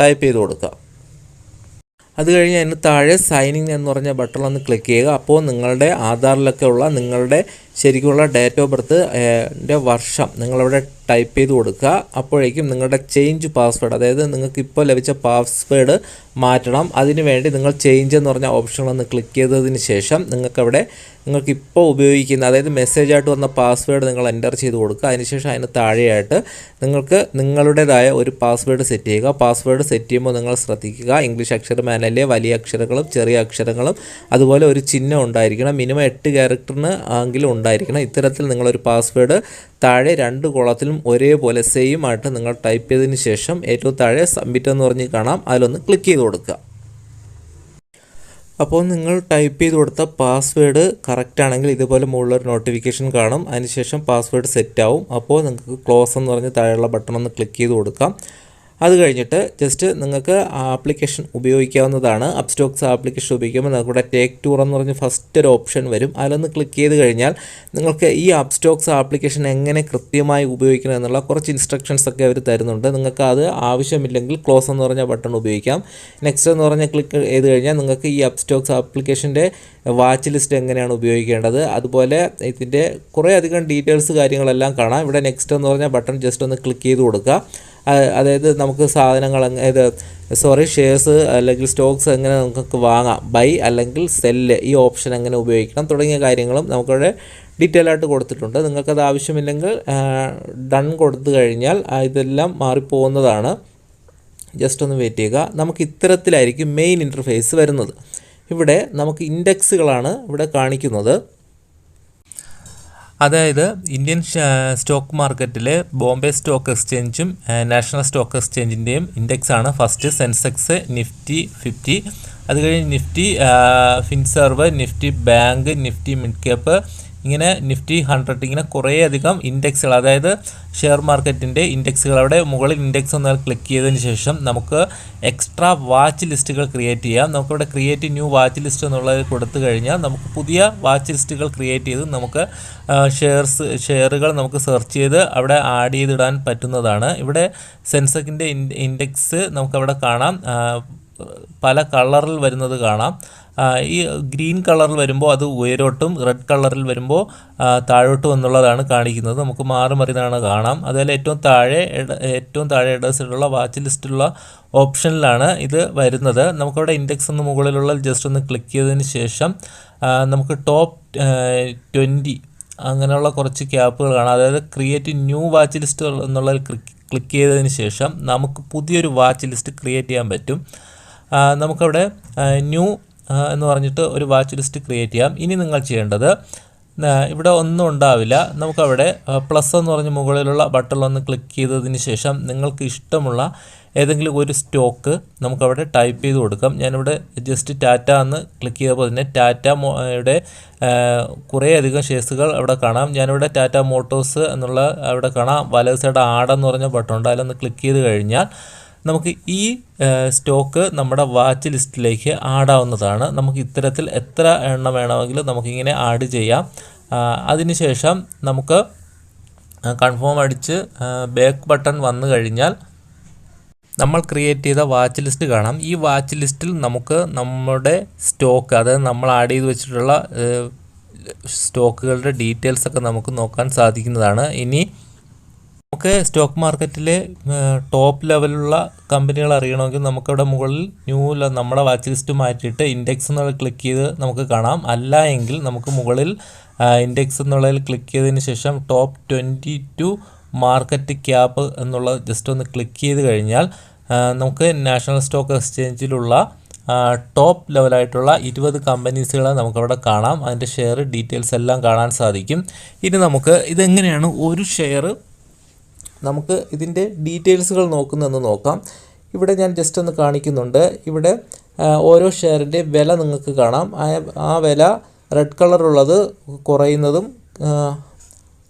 ടൈപ്പ് ചെയ്ത് കൊടുക്കുക. അത് കഴിഞ്ഞ് അതിന് താഴെ സൈനിങ് എന്ന് പറഞ്ഞ ബട്ടൺ ഒന്ന് ക്ലിക്ക് ചെയ്യുക. അപ്പോൾ നിങ്ങളുടെ ആധാറിലൊക്കെ ഉള്ള നിങ്ങളുടെ ശരിക്കുള്ള ഡേറ്റ് ഓഫ് ബർത്ത് വർഷം നിങ്ങളവിടെ ടൈപ്പ് ചെയ്ത് കൊടുക്കുക. അപ്പോഴേക്കും നിങ്ങളുടെ ചേഞ്ച് പാസ്വേഡ് അതായത് നിങ്ങൾക്ക് ഇപ്പോൾ ലഭിച്ച പാസ്വേഡ് മാറ്റണം. അതിനുവേണ്ടി നിങ്ങൾ ചേഞ്ച് എന്ന് പറഞ്ഞ ഓപ്ഷൻ ഒന്ന് ക്ലിക്ക് ചെയ്തതിന് ശേഷം നിങ്ങൾക്കവിടെ നിങ്ങൾക്ക് ഇപ്പോൾ ഉപയോഗിക്കുന്ന അതായത് മെസ്സേജ് ആയിട്ട് വന്ന പാസ്വേഡ് നിങ്ങൾ എന്റർ ചെയ്ത് കൊടുക്കുക. അതിനുശേഷം അതിന് താഴെയായിട്ട് നിങ്ങൾക്ക് നിങ്ങളുടേതായ ഒരു പാസ്വേഡ് സെറ്റ് ചെയ്യുക. പാസ്വേഡ് സെറ്റ് ചെയ്യുമ്പോൾ നിങ്ങൾ ശ്രദ്ധിക്കുക. ഇംഗ്ലീഷ് അക്ഷരമാനല്ലേ വലിയ അക്ഷരങ്ങളും ചെറിയ അക്ഷരങ്ങളും അതുപോലെ ഒരു ചിഹ്നം ഉണ്ടായിരിക്കണം. മിനിമം എട്ട് ക്യാരക്ടറിന് ആങ്കിലും ഉണ്ടായിരിക്കണം. ഇത്തരത്തിൽ നിങ്ങളൊരു പാസ്വേഡ് താഴെ രണ്ട് കോളത്തിലും ഒരേപോലെ സെയിം ആയിട്ട് നിങ്ങൾ ടൈപ്പ് ചെയ്തതിന് ശേഷം ഏറ്റവും താഴെ സബ്മിറ്റ് എന്ന് പറഞ്ഞ് കാണാം. അതിലൊന്ന് ക്ലിക്ക് ചെയ്ത് കൊടുക്കുക. അപ്പോൾ നിങ്ങൾ ടൈപ്പ് ചെയ്ത് കൊടുത്ത പാസ്വേഡ് കറക്റ്റ് ആണെങ്കിൽ ഇതുപോലെ മുകളിലൊരു നോട്ടിഫിക്കേഷൻ കാണും. അതിനുശേഷം പാസ്വേഡ് സെറ്റ് ആവും. അപ്പോൾ നിങ്ങൾക്ക് ക്ലോസ് എന്ന് പറഞ്ഞ് താഴെയുള്ള ബട്ടൺ ഒന്ന് ക്ലിക്ക് ചെയ്ത് കൊടുക്കാം. അത് കഴിഞ്ഞിട്ട് ജസ്റ്റ് നിങ്ങൾക്ക് ആ ആപ്ലിക്കേഷൻ ഉപയോഗിക്കാവുന്നതാണ്. അപ്സ്റ്റോക്സ് ആപ്ലിക്കേഷൻ ഉപയോഗിക്കുമ്പോൾ നമുക്ക് ഇവിടെ ടേക്ക് ടൂർ എന്ന് പറഞ്ഞ് ഫസ്റ്റ് ഒരു ഓപ്ഷൻ വരും. അതിലൊന്ന് ക്ലിക്ക് ചെയ്ത് കഴിഞ്ഞാൽ നിങ്ങൾക്ക് ഈ അപ്സ്റ്റോക്സ് ആപ്ലിക്കേഷൻ എങ്ങനെ കൃത്യമായി ഉപയോഗിക്കണം എന്നുള്ള കുറച്ച് ഇൻസ്ട്രക്ഷൻസ് ഒക്കെ അവർ തരുന്നുണ്ട്. നിങ്ങൾക്ക് അത് ആവശ്യമില്ലെങ്കിൽ ക്ലോസ് എന്ന് പറഞ്ഞ ബട്ടൺ ഉപയോഗിക്കാം. നെക്സ്റ്റ് എന്ന് പറഞ്ഞ ക്ലിക്ക് ചെയ്ത് കഴിഞ്ഞാൽ നിങ്ങൾക്ക് ഈ അപ്സ്റ്റോക്സ് ആപ്ലിക്കേഷന്റെ വാച്ച് ലിസ്റ്റ് എങ്ങനെയാണ് ഉപയോഗിക്കേണ്ടത്. അതുപോലെ ഇതിന്റെ കുറേ അധികം ഡീറ്റെയിൽസ് കാര്യങ്ങളെല്ലാം കാണാം. ഇവിടെ നെക്സ്റ്റ് എന്ന് പറഞ്ഞ ബട്ടൺ ജസ്റ്റ് ഒന്ന് ക്ലിക്ക് ചെയ്ത് കൊടുക്കുക. അതായത് നമുക്ക് സാധനങ്ങൾ ഇത് സോറി ഷെയർസ് അല്ലെങ്കിൽ സ്റ്റോക്സ് എങ്ങനെ നമുക്ക് വാങ്ങാം. ബൈ അല്ലെങ്കിൽ സെല്ല് ഈ ഓപ്ഷൻ എങ്ങനെ ഉപയോഗിക്കണം. തുടങ്ങിയ കാര്യങ്ങളും നമുക്കിവിടെ ഡീറ്റെയിൽ ആയിട്ട് കൊടുത്തിട്ടുണ്ട്. നിങ്ങൾക്കത് ആവശ്യമില്ലെങ്കിൽ ഡൺ കൊടുത്തു കഴിഞ്ഞാൽ ഇതെല്ലാം മാറിപ്പോകുന്നതാണ്. ജസ്റ്റ് ഒന്ന് വെയിറ്റ് ചെയ്യുക. നമുക്ക് ഇത്തരത്തിലായിരിക്കും മെയിൻ ഇന്റർഫേസ് വരുന്നത്. ഇവിടെ നമുക്ക് ഇൻഡെക്സുകളാണ് ഇവിടെ കാണിക്കുന്നത്. അതായത് ഇന്ത്യൻ സ്റ്റോക്ക് മാർക്കറ്റിലെ ബോംബെ സ്റ്റോക്ക് എക്സ്ചേഞ്ചും നാഷണൽ സ്റ്റോക്ക് എക്സ്ചേഞ്ചിന്റെയും ഇൻഡെക്സ് ആണ്. First Sensex Nifty fifty. അത് കഴിഞ്ഞ് Nifty Finserv Nifty bank Nifty mid cap ഇങ്ങനെ നിഫ്റ്റി ഹൺഡ്രഡ് ഇങ്ങനെ കുറേ അധികം ഇൻഡെക്സുകൾ അതായത് ഷെയർ മാർക്കറ്റിന്റെ ഇൻഡെക്സുകൾ അവിടെ മുകളിൽ ഇൻഡെക്സ് ഒന്ന് ക്ലിക്ക് ചെയ്തതിന് ശേഷം നമുക്ക് എക്സ്ട്രാ വാച്ച് ലിസ്റ്റുകൾ ക്രിയേറ്റ് ചെയ്യാം. നമുക്കിവിടെ ക്രിയേറ്റ് ന്യൂ വാച്ച് ലിസ്റ്റ് എന്നുള്ളത് കൊടുത്തു കഴിഞ്ഞാൽ നമുക്ക് പുതിയ വാച്ച് ലിസ്റ്റുകൾ ക്രിയേറ്റ് ചെയ്ത് നമുക്ക് ഷെയർസ് ഷെയറുകൾ നമുക്ക് സെർച്ച് ചെയ്ത് അവിടെ ആഡ് ചെയ്തിടാൻ പറ്റുന്നതാണ്. ഇവിടെ സെൻസെക്കിന്റെ ഇൻഡെക്സ് നമുക്കവിടെ കാണാം. പല കളറിൽ വരുന്നത് കാണാം. ഈ ഗ്രീൻ കളറിൽ വരുമ്പോൾ അത് ഉയരോട്ടും റെഡ് കളറിൽ വരുമ്പോൾ താഴോട്ടും എന്നുള്ളതാണ് കാണിക്കുന്നത്. നമുക്ക് മാറി മറിയുന്നതാണ് കാണാം. അതുപോലെ ഏറ്റവും താഴെ ഏറ്റവും താഴെ ഇടസിലുള്ള വാച്ച് ലിസ്റ്റിലുള്ള ഓപ്ഷനിലാണ് ഇത് വരുന്നത്. നമുക്കവിടെ ഇൻഡെക്സ് ഒന്ന് മുകളിലുള്ള ജസ്റ്റ് ഒന്ന് ക്ലിക്ക് ചെയ്തതിന് ശേഷം നമുക്ക് ടോപ്പ് ട്വന്റി അങ്ങനെയുള്ള കുറച്ച് ക്യാപ്പുകൾ കാണാം. അതായത് ക്രിയേറ്റ് ന്യൂ വാച്ച് ലിസ്റ്റ് എന്നുള്ളതിൽ ക്ലിക്ക് ചെയ്തതിന് ശേഷം നമുക്ക് പുതിയൊരു വാച്ച് ലിസ്റ്റ് ക്രിയേറ്റ് ചെയ്യാൻ പറ്റും. നമുക്കവിടെ ന്യൂ എന്ന് പറഞ്ഞിട്ട് ഒരു വാച്ച് ലിസ്റ്റ് ക്രിയേറ്റ് ചെയ്യാം. ഇനി നിങ്ങൾ ചെയ്യേണ്ടത് ഇവിടെ ഒന്നും ഉണ്ടാവില്ല. നമുക്കവിടെ പ്ലസ് എന്ന് പറഞ്ഞ് മുകളിലുള്ള ബട്ടൺ ഒന്ന് ക്ലിക്ക് ചെയ്തതിന് ശേഷം നിങ്ങൾക്ക് ഇഷ്ടമുള്ള ഏതെങ്കിലും ഒരു സ്റ്റോക്ക് നമുക്കവിടെ ടൈപ്പ് ചെയ്ത് കൊടുക്കാം. ഞാനിവിടെ ജസ്റ്റ് ടാറ്റ എന്ന് ക്ലിക്ക് ചെയ്തപ്പോൾ തന്നെ ടാറ്റ കുറേയധികം കുറേ അധികം ഷെയർസുകൾ അവിടെ കാണാം. ഞാനിവിടെ ടാറ്റ മോട്ടോഴ്സ് എന്നുള്ള അവിടെ കാണാം. വലത് സൈഡ് ആടെന്ന് പറഞ്ഞ ബട്ടൺ ഉണ്ട്. അതിലൊന്ന് ക്ലിക്ക് ചെയ്ത് കഴിഞ്ഞാൽ നമുക്ക് ഈ സ്റ്റോക്ക് നമ്മുടെ വാച്ച് ലിസ്റ്റിലേക്ക് ആഡാവുന്നതാണ് നമുക്ക് ഇത്തരത്തിൽ എത്ര എണ്ണം വേണമെങ്കിലും നമുക്കിങ്ങനെ ആഡ് ചെയ്യാം. അതിനുശേഷം നമുക്ക് കൺഫേം അടിച്ച് ബാക്ക് ബട്ടൺ വന്നു കഴിഞ്ഞാൽ നമ്മൾ ക്രിയേറ്റ് ചെയ്ത വാച്ച് ലിസ്റ്റ് കാണാം. ഈ വാച്ച് ലിസ്റ്റിൽ നമുക്ക് നമ്മുടെ സ്റ്റോക്ക് അതായത് നമ്മൾ ആഡ് ചെയ്ത് വെച്ചിട്ടുള്ള സ്റ്റോക്കുകളുടെ ഡീറ്റെയിൽസ് ഒക്കെ നമുക്ക് നോക്കാൻ സാധിക്കുന്നതാണ്. ഇനി നമുക്ക് സ്റ്റോക്ക് മാർക്കറ്റിൽ ടോപ്പ് ലെവലുള്ള കമ്പനികൾ അറിയണമെങ്കിൽ നമുക്കവിടെ മുകളിൽ ന്യൂ നമ്മുടെ വാച്ച് ലിസ്റ്റ് മാറ്റിയിട്ട് ഇൻഡെക്സ് എന്നുള്ള ക്ലിക്ക് ചെയ്ത് നമുക്ക് കാണാം. അല്ല എങ്കിൽ നമുക്ക് മുകളിൽ ഇൻഡെക്സ് എന്നുള്ളതിൽ ക്ലിക്ക് ചെയ്തതിന് ശേഷം top twenty two market cap എന്നുള്ള ജസ്റ്റ് ഒന്ന് ക്ലിക്ക് ചെയ്ത് കഴിഞ്ഞാൽ നമുക്ക് നാഷണൽ സ്റ്റോക്ക് എക്സ്ചേഞ്ചിലുള്ള ടോപ്പ് ലെവലായിട്ടുള്ള ഇരുപത് കമ്പനീസുകളെ നമുക്കവിടെ കാണാം. അതിന്റെ ഷെയർ ഡീറ്റെയിൽസ് എല്ലാം കാണാൻ സാധിക്കും. ഇനി നമുക്ക് ഇതെങ്ങനെയാണ് ഒരു ഷെയർ നമുക്ക് ഇതിന്റെ ഡീറ്റെയിൽസുകൾ നോക്കുന്നതെന്ന് നോക്കാം. ഇവിടെ ഞാൻ ജസ്റ്റ് ഒന്ന് കാണിക്കുന്നുണ്ട്. ഇവിടെ ഓരോ ഷെയറിന്റെ വില നിങ്ങൾക്ക് കാണാം. ആ വില റെഡ് കളറുള്ളത് കുറയുന്നതും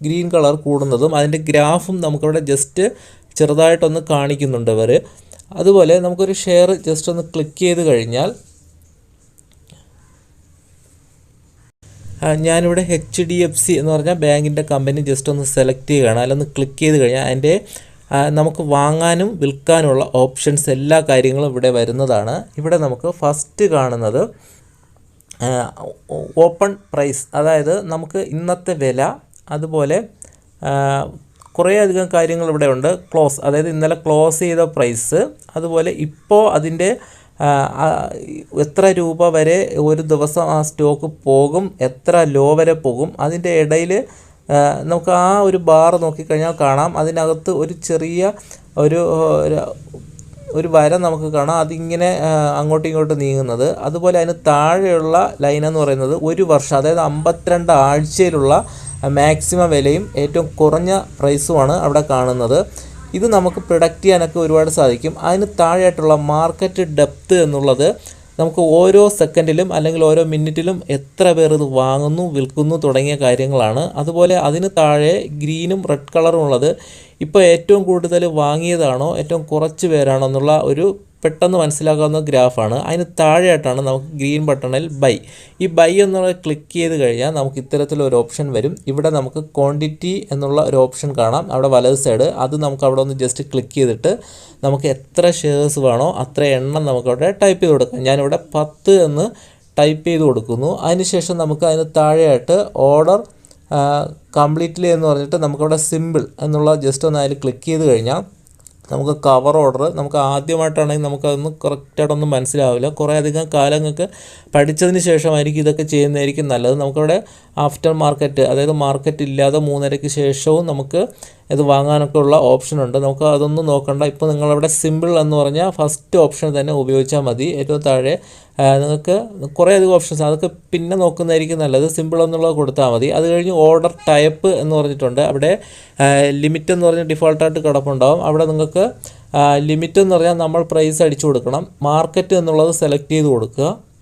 ഗ്രീൻ കളർ കൂടുന്നതും അതിന്റെ ഗ്രാഫും നമുക്കിവിടെ ജസ്റ്റ് ചെറുതായിട്ടൊന്ന് കാണിക്കുന്നുണ്ട് ഇവർ അതുപോലെ നമുക്കൊരു ഷെയർ ജസ്റ്റ് ഒന്ന് ക്ലിക്ക് ചെയ്ത് കഴിഞ്ഞാൽ ഞാനിവിടെ എച്ച് ഡി എഫ് സി എന്ന് പറഞ്ഞാൽ ബാങ്കിന്റെ കമ്പനി ജസ്റ്റ് ഒന്ന് സെലക്ട് ചെയ്യുകയാണ്. അതിലൊന്ന് ക്ലിക്ക് ചെയ്ത് കഴിഞ്ഞാൽ അതിന്റെ നമുക്ക് വാങ്ങാനും വിൽക്കാനുമുള്ള ഓപ്ഷൻസ് എല്ലാ കാര്യങ്ങളും ഇവിടെ വരുന്നതാണ്. ഇവിടെ നമുക്ക് ഫസ്റ്റ് കാണുന്നത് ഓപ്പൺ പ്രൈസ് അതായത് നമുക്ക് ഇന്നത്തെ വില അതുപോലെ കുറേ അധികം കാര്യങ്ങൾ ഇവിടെ ഉണ്ട്. ക്ലോസ് അതായത് ഇന്നലെ ക്ലോസ് ചെയ്ത പ്രൈസ് അതുപോലെ ഇപ്പോൾ അതിന്റെ എത്ര രൂപ വരെ ഒരു ദിവസം ആ സ്റ്റോക്ക് പോകും എത്ര ലോ വരെ പോകും അതിന്റെ ഇടയിൽ നമുക്ക് ആ ഒരു ബാർ നോക്കിക്കഴിഞ്ഞാൽ കാണാം. അതിനകത്ത് ഒരു ചെറിയ ഒരു ഒരു വര നമുക്ക് കാണാം. അതിങ്ങനെ അങ്ങോട്ടും ഇങ്ങോട്ടും നീങ്ങുന്നത്. അതുപോലെ അതിന് താഴെയുള്ള ലൈൻ എന്ന് പറയുന്നത് ഒരു വർഷം അതായത് അമ്പത്തിരണ്ട് ആഴ്ചയിലുള്ള മാക്സിമം വിലയും ഏറ്റവും കുറഞ്ഞ പ്രൈസുമാണ് അവിടെ കാണുന്നത്. ഇത് നമുക്ക് പ്രൊഡക്റ്റ് ചെയ്യാനൊക്കെ ഒരുപാട് സാധിക്കും. അതിന് താഴെയായിട്ടുള്ള മാർക്കറ്റ് ഡെപ്ത് എന്നുള്ളത് നമുക്ക് ഓരോ സെക്കൻഡിലും അല്ലെങ്കിൽ ഓരോ മിനിറ്റിലും എത്ര പേർ ഇത് വാങ്ങുന്നു വിൽക്കുന്നു തുടങ്ങിയ കാര്യങ്ങളാണ്. അതുപോലെ അതിന് താഴെ ഗ്രീനും റെഡ് കളറും ഉള്ളത്. ഇപ്പോൾ ഏറ്റവും കൂടുതൽ വാങ്ങിയതാണോ ഏറ്റവും കുറച്ച് പേരാണോ എന്നുള്ള ഒരു പെട്ടെന്ന് മനസ്സിലാക്കാവുന്ന ഗ്രാഫാണ്. അതിന് താഴെയായിട്ടാണ് നമുക്ക് ഗ്രീൻ ബട്ടണിൽ ബൈ. ഈ ബൈ എന്നുള്ളത് ക്ലിക്ക് ചെയ്ത് കഴിഞ്ഞാൽ നമുക്ക് ഇത്തരത്തിലൊരു ഓപ്ഷൻ വരും. ഇവിടെ നമുക്ക് ക്വാണ്ടിറ്റി എന്നുള്ള ഒരു ഓപ്ഷൻ കാണാം. അവിടെ വലത് സൈഡ്. അത് നമുക്ക് അവിടെ ഒന്ന് ജസ്റ്റ് ക്ലിക്ക് ചെയ്തിട്ട് നമുക്ക് എത്ര ഷെയർസ് വേണോ അത്ര എണ്ണം നമുക്കവിടെ ടൈപ്പ് ചെയ്ത് കൊടുക്കാം. ഞാനിവിടെ പത്ത് എന്ന് ടൈപ്പ് ചെയ്ത് കൊടുക്കുന്നു. അതിനുശേഷം നമുക്ക് അതിന് താഴെയായിട്ട് ഓർഡർ കംപ്ലീറ്റ്ലി എന്ന് പറഞ്ഞിട്ട് നമുക്കവിടെ സിമ്പിൾ എന്നുള്ള ജസ്റ്റ് ഒന്ന് അതിൽ ക്ലിക്ക് ചെയ്ത് കഴിഞ്ഞാൽ നമുക്ക് കവർ ഓർഡർ നമുക്ക് ആദ്യമായിട്ടാണെങ്കിൽ നമുക്കതൊന്നും കറക്റ്റായിട്ടൊന്നും മനസ്സിലാവില്ല. കുറേ അധികം കാലങ്ങൾക്ക് പഠിച്ചതിന് ശേഷമായിരിക്കും ഇതൊക്കെ ചെയ്യുന്നതായിരിക്കും നല്ലത്. നമുക്കവിടെ ആഫ്റ്റർ മാർക്കറ്റ് അതായത് മാർക്കറ്റ് ഇല്ലാതെ മൂന്നരയ്ക്ക് ശേഷവും നമുക്ക് ഇത് വാങ്ങാനൊക്കെ ഉള്ള ഓപ്ഷൻ ഉണ്ട് നമുക്ക് അതൊന്നും നോക്കണ്ട. ഇപ്പോൾ നിങ്ങളവിടെ സിമ്പിൾ എന്ന് പറഞ്ഞാൽ ഫസ്റ്റ് ഓപ്ഷൻ തന്നെ ഉപയോഗിച്ചാൽ മതി. ഏറ്റവും താഴെ നിങ്ങൾക്ക് കുറേ അധികം ഓപ്ഷൻസ് അതൊക്കെ പിന്നെ നോക്കുന്നതായിരിക്കും നല്ലത്. സിമ്പിൾ എന്നുള്ളത് കൊടുത്താൽ മതി. അത് കഴിഞ്ഞ് ഓർഡർ ടൈപ്പ് എന്ന് പറഞ്ഞിട്ടുണ്ട്. അവിടെ ലിമിറ്റ് എന്ന് പറഞ്ഞ് ഡിഫോൾട്ടായിട്ട് കിടപ്പുണ്ടാവും. അവിടെ നിങ്ങൾക്ക് ലിമിറ്റ് എന്ന് പറഞ്ഞാൽ നമ്മൾ പ്രൈസ് അടിച്ചു കൊടുക്കണം. മാർക്കറ്റ് എന്നുള്ളത് സെലക്ട് ചെയ്ത് കൊടുക്കുക.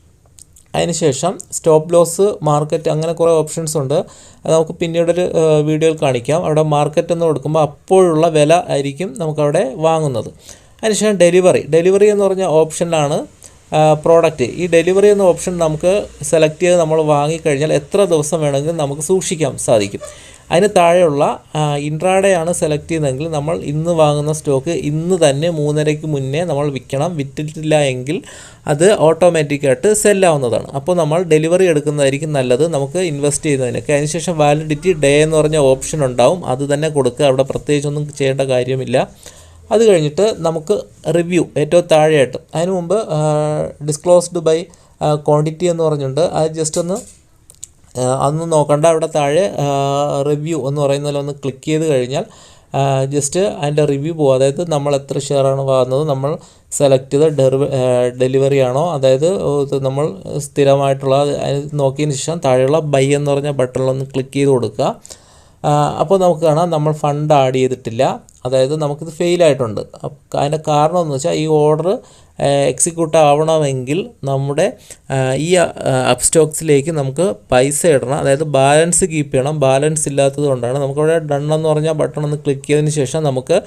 അതിനുശേഷം സ്റ്റോപ്പ് ലോസ് മാർക്കറ്റ് അങ്ങനെ കുറേ ഓപ്ഷൻസ് ഉണ്ട്. അത് നമുക്ക് പിന്നീടൊരു വീഡിയോയിൽ കാണിക്കാം. അവിടെ മാർക്കറ്റ് എന്ന് കൊടുക്കുമ്പോൾ അപ്പോഴുള്ള വില ആയിരിക്കും നമുക്കവിടെ വാങ്ങുന്നത്. അതിനുശേഷം ഡെലിവറി. ഡെലിവറി എന്ന് പറഞ്ഞ ഓപ്ഷനിലാണ് പ്രോഡക്റ്റ്. ഈ ഡെലിവറി എന്ന ഓപ്ഷൻ നമുക്ക് സെലക്ട് ചെയ്ത് നമ്മൾ വാങ്ങിക്കഴിഞ്ഞാൽ എത്ര ദിവസം വേണമെങ്കിലും നമുക്ക് സൂക്ഷിക്കാൻ സാധിക്കും. അതിന് താഴെയുള്ള ഇൻട്രാഡേ ആണ് സെലക്ട് ചെയ്യുന്നതെങ്കിൽ നമ്മൾ ഇന്ന് വാങ്ങുന്ന സ്റ്റോക്ക് ഇന്ന് തന്നെ മൂന്നരയ്ക്ക് മുന്നേ നമ്മൾ വിൽക്കണം വിറ്റിട്ടില്ല എങ്കിൽ അത് ഓട്ടോമാറ്റിക്കായിട്ട് സെല്ലാവുന്നതാണ്. അപ്പോൾ നമ്മൾ ഡെലിവറി എടുക്കുന്നതായിരിക്കും നല്ലത്. നമുക്ക് ഇൻവെസ്റ്റ് ചെയ്യുന്നതിനൊക്കെ. അതിനുശേഷം വാലിഡിറ്റി ഡേ എന്ന് പറഞ്ഞ ഓപ്ഷൻ ഉണ്ടാവും. അത് തന്നെ കൊടുക്കുക. അവിടെ പ്രത്യേകിച്ചൊന്നും ചെയ്യേണ്ട കാര്യമില്ല. അത് കഴിഞ്ഞിട്ട് നമുക്ക് റിവ്യൂ ഏറ്റവും താഴെയായിട്ട്. അതിന് മുമ്പ് ഡിസ്ക്ലോസ്ഡ് ബൈ ക്വാണ്ടിറ്റി എന്ന് പറഞ്ഞിട്ടുണ്ട് അത് ജസ്റ്റ് ഒന്ന് അതൊന്നും നോക്കണ്ട. അവിടെ താഴെ റിവ്യൂ എന്ന് പറയുന്നതിൽ ഒന്ന് ക്ലിക്ക് ചെയ്ത് കഴിഞ്ഞാൽ ജസ്റ്റ് അതിന്റെ റിവ്യൂ പോകും അതായത് നമ്മൾ എത്ര ഷെയറാണ് വാങ്ങുന്നത് നമ്മൾ സെലക്ട് ചെയ്ത ഡെറിവ ഡെലിവറി ആണോ അതായത് നമ്മൾ സ്ഥിരമായിട്ടുള്ള നോക്കിയതിന് ശേഷം താഴെയുള്ള ബൈ എന്ന് പറഞ്ഞ ബട്ടണിലൊന്ന് ക്ലിക്ക് ചെയ്ത് കൊടുക്കുക. അപ്പോൾ നമുക്ക് കാണാം നമ്മൾ ഫണ്ട് ആഡ് ചെയ്തിട്ടില്ല. അതായത് നമുക്കിത് ഫെയിലായിട്ടുണ്ട് അതിന്റെ കാരണം എന്ന് വെച്ചാൽ ഈ ഓർഡർ എക്സിക്യൂട്ട് ആവണമെങ്കിൽ നമ്മുടെ ഈ അപ്സ്റ്റോക്സിലേക്ക് നമുക്ക് പൈസ ഇടണം. അതായത് ബാലൻസ് കീപ്പ് ചെയ്യണം. ബാലൻസ് ഇല്ലാത്തത് കൊണ്ടാണ് നമുക്കവിടെ ഡൺ എന്ന് പറഞ്ഞ ബട്ടൺ ഒന്ന് ക്ലിക്ക് ചെയ്തതിന് ശേഷം നമുക്ക്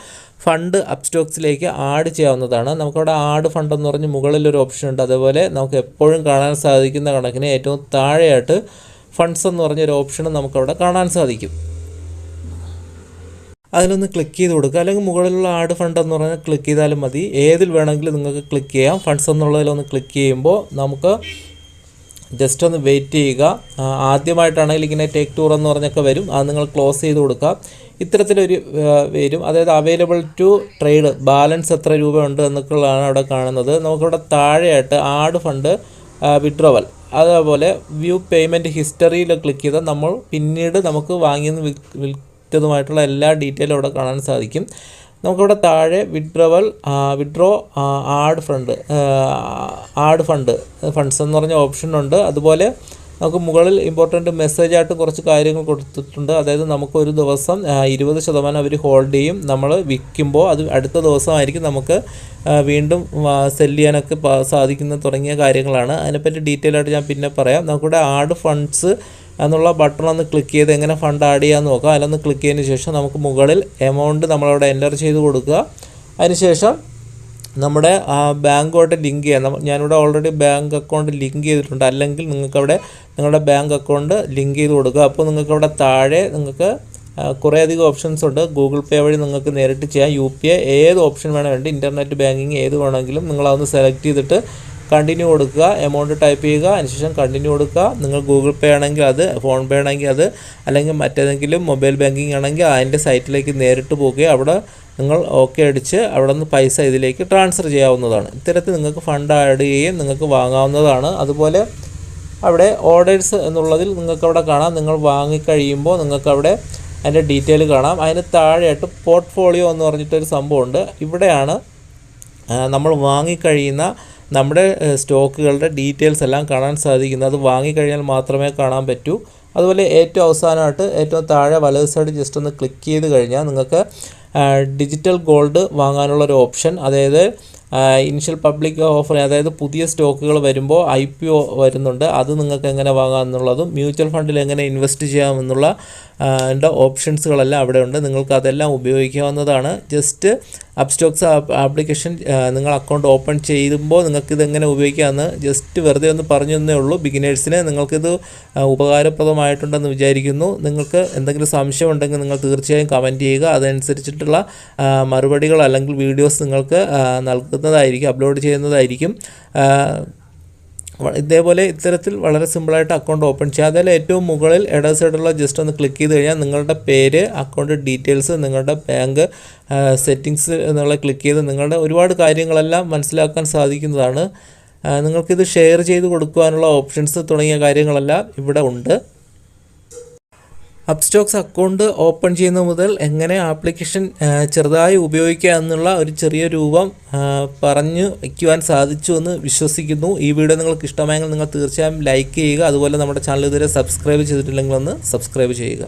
ഫണ്ട് അപ്സ്റ്റോക്സിലേക്ക് ആഡ് ചെയ്യാവുന്നതാണ്. നമുക്കവിടെ ആഡ് ഫണ്ട് എന്ന് പറഞ്ഞ് മുകളിലൊരു ഓപ്ഷൻ ഉണ്ട്. അതേപോലെ നമുക്ക് എപ്പോഴും കാണാൻ സാധിക്കുന്ന കണക്കിന് ഏറ്റവും താഴെയായിട്ട് ഫണ്ട്സ് എന്ന് പറഞ്ഞൊരു ഓപ്ഷൻ നമുക്കവിടെ കാണാൻ സാധിക്കും. അതിലൊന്ന് ക്ലിക്ക് ചെയ്ത് കൊടുക്കുക. അല്ലെങ്കിൽ മുകളിലുള്ള ആഡ് ഫണ്ട് എന്ന് പറഞ്ഞാൽ ക്ലിക്ക് ചെയ്താലും മതി. ഏതിൽ വേണമെങ്കിലും നിങ്ങൾക്ക് ക്ലിക്ക് ചെയ്യാം. ഫണ്ട്സ് എന്നുള്ളതിലൊന്ന് ക്ലിക്ക് ചെയ്യുമ്പോൾ നമുക്ക് ജസ്റ്റ് ഒന്ന് വെയിറ്റ് ചെയ്യുക. ആദ്യമായിട്ടാണെങ്കിൽ ഇങ്ങനെ ടേക്ക് ടൂർ എന്ന് പറഞ്ഞൊക്കെ വരും. അത് നിങ്ങൾ ക്ലോസ് ചെയ്ത് കൊടുക്കുക. ഇത്തരത്തിലൊരു വരും. അതായത് അവൈലബിൾ ടു ട്രേഡ് ബാലൻസ് എത്ര രൂപയുണ്ട് എന്നൊക്കെയുള്ളതാണ് അവിടെ കാണുന്നത്. നമുക്കിവിടെ താഴെയായിട്ട് ആഡ് ഫണ്ട് വിഡ്രോവൽ അതേപോലെ വ്യൂ പേയ്മെന്റ് ഹിസ്റ്ററിയിൽ ക്ലിക്ക് ചെയ്താൽ നമ്മൾ പിന്നീട് നമുക്ക് വാങ്ങിയെന്ന് വിൽ- എല്ലാ ഡീറ്റെയിലും അവിടെ കാണാൻ സാധിക്കും. നമുക്കിവിടെ താഴെ withdrawal withdraw add fund add fund funds എന്ന് പറഞ്ഞ ഓപ്ഷനുണ്ട് അതുപോലെ നമുക്ക് മുകളിൽ ഇമ്പോർട്ടന്റ് മെസ്സേജ് ആയിട്ട് കുറച്ച് കാര്യങ്ങൾ കൊടുത്തിട്ടുണ്ട്. അതായത് നമുക്ക് ഒരു ദിവസം ഇരുപത് ശതമാനം അവർ ഹോൾഡ് ചെയ്യും. നമ്മൾ വിൽക്കുമ്പോൾ അത് അടുത്ത ദിവസമായിരിക്കും നമുക്ക് വീണ്ടും സെൽ ചെയ്യാനൊക്കെ സാധിക്കുന്ന തുടങ്ങിയ കാര്യങ്ങളാണ്. അതിനെപ്പറ്റി ഡീറ്റെയിൽ ആയിട്ട് ഞാൻ പിന്നെ പറയാം. നമുക്കിവിടെ ആഡ് ഫണ്ട്സ് എന്നുള്ള ബട്ടൺ ഒന്ന് ക്ലിക്ക് ചെയ്ത് എങ്ങനെ ഫണ്ട് ആഡ് ചെയ്യാമെന്ന് നോക്കാം. അതിലൊന്ന് ക്ലിക്ക് ചെയ്തതിന് ശേഷം നമുക്ക് മുകളിൽ എമൗണ്ട് നമ്മളവിടെ എന്റർ ചെയ്ത് കൊടുക്കുക. അതിനുശേഷം നമ്മുടെ ബാങ്കുമായിട്ട് ലിങ്ക് ചെയ്യാം. ഞാനിവിടെ ഓൾറെഡി ബാങ്ക് അക്കൗണ്ട് ലിങ്ക് ചെയ്തിട്ടുണ്ട്. അല്ലെങ്കിൽ നിങ്ങൾക്കവിടെ നിങ്ങളുടെ ബാങ്ക് അക്കൗണ്ട് ലിങ്ക് ചെയ്ത് കൊടുക്കുക. അപ്പോൾ നിങ്ങൾക്കവിടെ താഴെ നിങ്ങൾക്ക് കുറേയധികം ഓപ്ഷൻസ് ഉണ്ട്. ഗൂഗിൾ പേ വഴി നിങ്ങൾക്ക് നേരിട്ട് ചെയ്യാം. യു പി ഐ ഏത് ഓപ്ഷൻ വേണമെങ്കിൽ ഇന്റർനെറ്റ് ബാങ്കിങ് ഏത് വേണമെങ്കിലും നിങ്ങളതൊന്ന് സെലക്ട് ചെയ്തിട്ട് കണ്ടിന്യൂ കൊടുക്കുക എമൗണ്ട് ടൈപ്പ് ചെയ്യുക അതിനുശേഷം കണ്ടിന്യൂ കൊടുക്കുക. നിങ്ങൾ ഗൂഗിൾ പേ ആണെങ്കിൽ അത് ഫോൺ പേ ആണെങ്കിൽ അത് അല്ലെങ്കിൽ മറ്റേതെങ്കിലും മൊബൈൽ ബാങ്കിങ് ആണെങ്കിൽ അതിന്റെ സൈറ്റിലേക്ക് നേരിട്ട് പോകുകയും അവിടെ നിങ്ങൾ ഓക്കെ അടിച്ച് അവിടെ നിന്ന് പൈസ ഇതിലേക്ക് ട്രാൻസ്ഫർ ചെയ്യാവുന്നതാണ്. ഇത്തരത്തിൽ നിങ്ങൾക്ക് ഫണ്ട് ആഡ് ചെയ്യുകയും നിങ്ങൾക്ക് വാങ്ങാവുന്നതാണ്. അതുപോലെ അവിടെ ഓർഡേഴ്സ് എന്നുള്ളതിൽ നിങ്ങൾക്ക് അവിടെ കാണാം. നിങ്ങൾ വാങ്ങിക്കഴിയുമ്പോൾ നിങ്ങൾക്ക് അവിടെ അതിന്റെ ഡീറ്റെയിൽ കാണാം. അതിന് താഴെയായിട്ട് പോർട്ട്ഫോളിയോ എന്ന് പറഞ്ഞിട്ടൊരു സംഭവമുണ്ട്. ഇവിടെയാണ് നമ്മൾ വാങ്ങിക്കഴിയുന്ന നമ്മുടെ സ്റ്റോക്കുകളുടെ ഡീറ്റെയിൽസ് എല്ലാം കാണാൻ സാധിക്കുന്നത് അത് വാങ്ങിക്കഴിഞ്ഞാൽ മാത്രമേ കാണാൻ പറ്റൂ. അതുപോലെ ഏറ്റവും അവസാനമായിട്ട് ഏറ്റവും താഴെ വലത് സൈഡ് ജസ്റ്റ് ഒന്ന് ക്ലിക്ക് ചെയ്ത് കഴിഞ്ഞാൽ നിങ്ങൾക്ക് ഡിജിറ്റൽ ഗോൾഡ് വാങ്ങാനുള്ള ഒരു ഓപ്ഷൻ അതായത് ഇനിഷ്യൽ പബ്ലിക് ഓഫർ അതായത് പുതിയ സ്റ്റോക്കുകൾ വരുമ്പോൾ ഐ പി ഒ വരുന്നുണ്ട്. അത് നിങ്ങൾക്ക് എങ്ങനെ വാങ്ങാം എന്നുള്ളതും മ്യൂച്വൽ ഫണ്ടിൽ എങ്ങനെ ഇൻവെസ്റ്റ് ചെയ്യാമെന്നുള്ള ന്റെ ഓപ്ഷൻസുകളെല്ലാം അവിടെ ഉണ്ട്. നിങ്ങൾക്ക് അതെല്ലാം ഉപയോഗിക്കാവുന്നതാണ്. ജസ്റ്റ് അപ്സ്റ്റോക്സ് ആപ്ലിക്കേഷൻ നിങ്ങൾ അക്കൗണ്ട് ഓപ്പൺ ചെയ്യുമ്പോൾ നിങ്ങൾക്ക് ഇതെങ്ങനെ ഉപയോഗിക്കാമെന്ന് ജസ്റ്റ് വെറുതെ ഒന്ന് പറഞ്ഞു തന്നേ ഉള്ളൂ. ബിഗിനേഴ്സിന് നിങ്ങൾക്കിത് ഉപകാരപ്രദമായിട്ടുണ്ടെന്ന് വിചാരിക്കുന്നു. നിങ്ങൾക്ക് എന്തെങ്കിലും സംശയം ഉണ്ടെങ്കിൽ നിങ്ങൾ തീർച്ചയായും കമന്റ് ചെയ്യുക. അതനുസരിച്ചിട്ടുള്ള മറുപടികൾ അല്ലെങ്കിൽ വീഡിയോസ് നിങ്ങൾക്ക് നൽകുന്നതായിരിക്കും അപ്ലോഡ് ചെയ്യുന്നതായിരിക്കും. ഇതേപോലെ ഇത്തരത്തിൽ വളരെ സിമ്പിളായിട്ട് അക്കൗണ്ട് ഓപ്പൺ ചെയ്യാം. അതിൽ ഏറ്റവും മുകളിൽ ഇട സൈഡുള്ള ജസ്റ്റ് ഒന്ന് ക്ലിക്ക് ചെയ്ത് കഴിഞ്ഞാൽ നിങ്ങളുടെ പേര് അക്കൗണ്ട് ഡീറ്റെയിൽസ് നിങ്ങളുടെ ബാങ്ക് സെറ്റിങ്സ് എന്നുള്ള ക്ലിക്ക് ചെയ്ത് നിങ്ങളുടെ ഒരുപാട് കാര്യങ്ങളെല്ലാം മനസ്സിലാക്കാൻ സാധിക്കുന്നതാണ്. നിങ്ങൾക്കിത് ഷെയർ ചെയ്ത് കൊടുക്കുവാനുള്ള ഓപ്ഷൻസ് തുടങ്ങിയ കാര്യങ്ങളെല്ലാം ഇവിടെ ഉണ്ട്. അപ്സ്റ്റോക്സ് അക്കൗണ്ട് ഓപ്പൺ ചെയ്യുന്ന മുതൽ എങ്ങനെ ആപ്ലിക്കേഷൻ ചെറുതായി ഉപയോഗിക്കുക എന്നുള്ള ഒരു ചെറിയ രൂപം പറഞ്ഞു വയ്ക്കുവാൻ സാധിച്ചു എന്ന് വിശ്വസിക്കുന്നു. ഈ വീഡിയോ നിങ്ങൾക്ക് ഇഷ്ടമായെങ്കിൽ നിങ്ങൾ തീർച്ചയായും ലൈക്ക് ചെയ്യുക. അതുപോലെ നമ്മുടെ ചാനൽ ഇതുവരെ സബ്സ്ക്രൈബ് ചെയ്തിട്ടില്ലെങ്കിൽ ഒന്ന് സബ്സ്ക്രൈബ് ചെയ്യുക.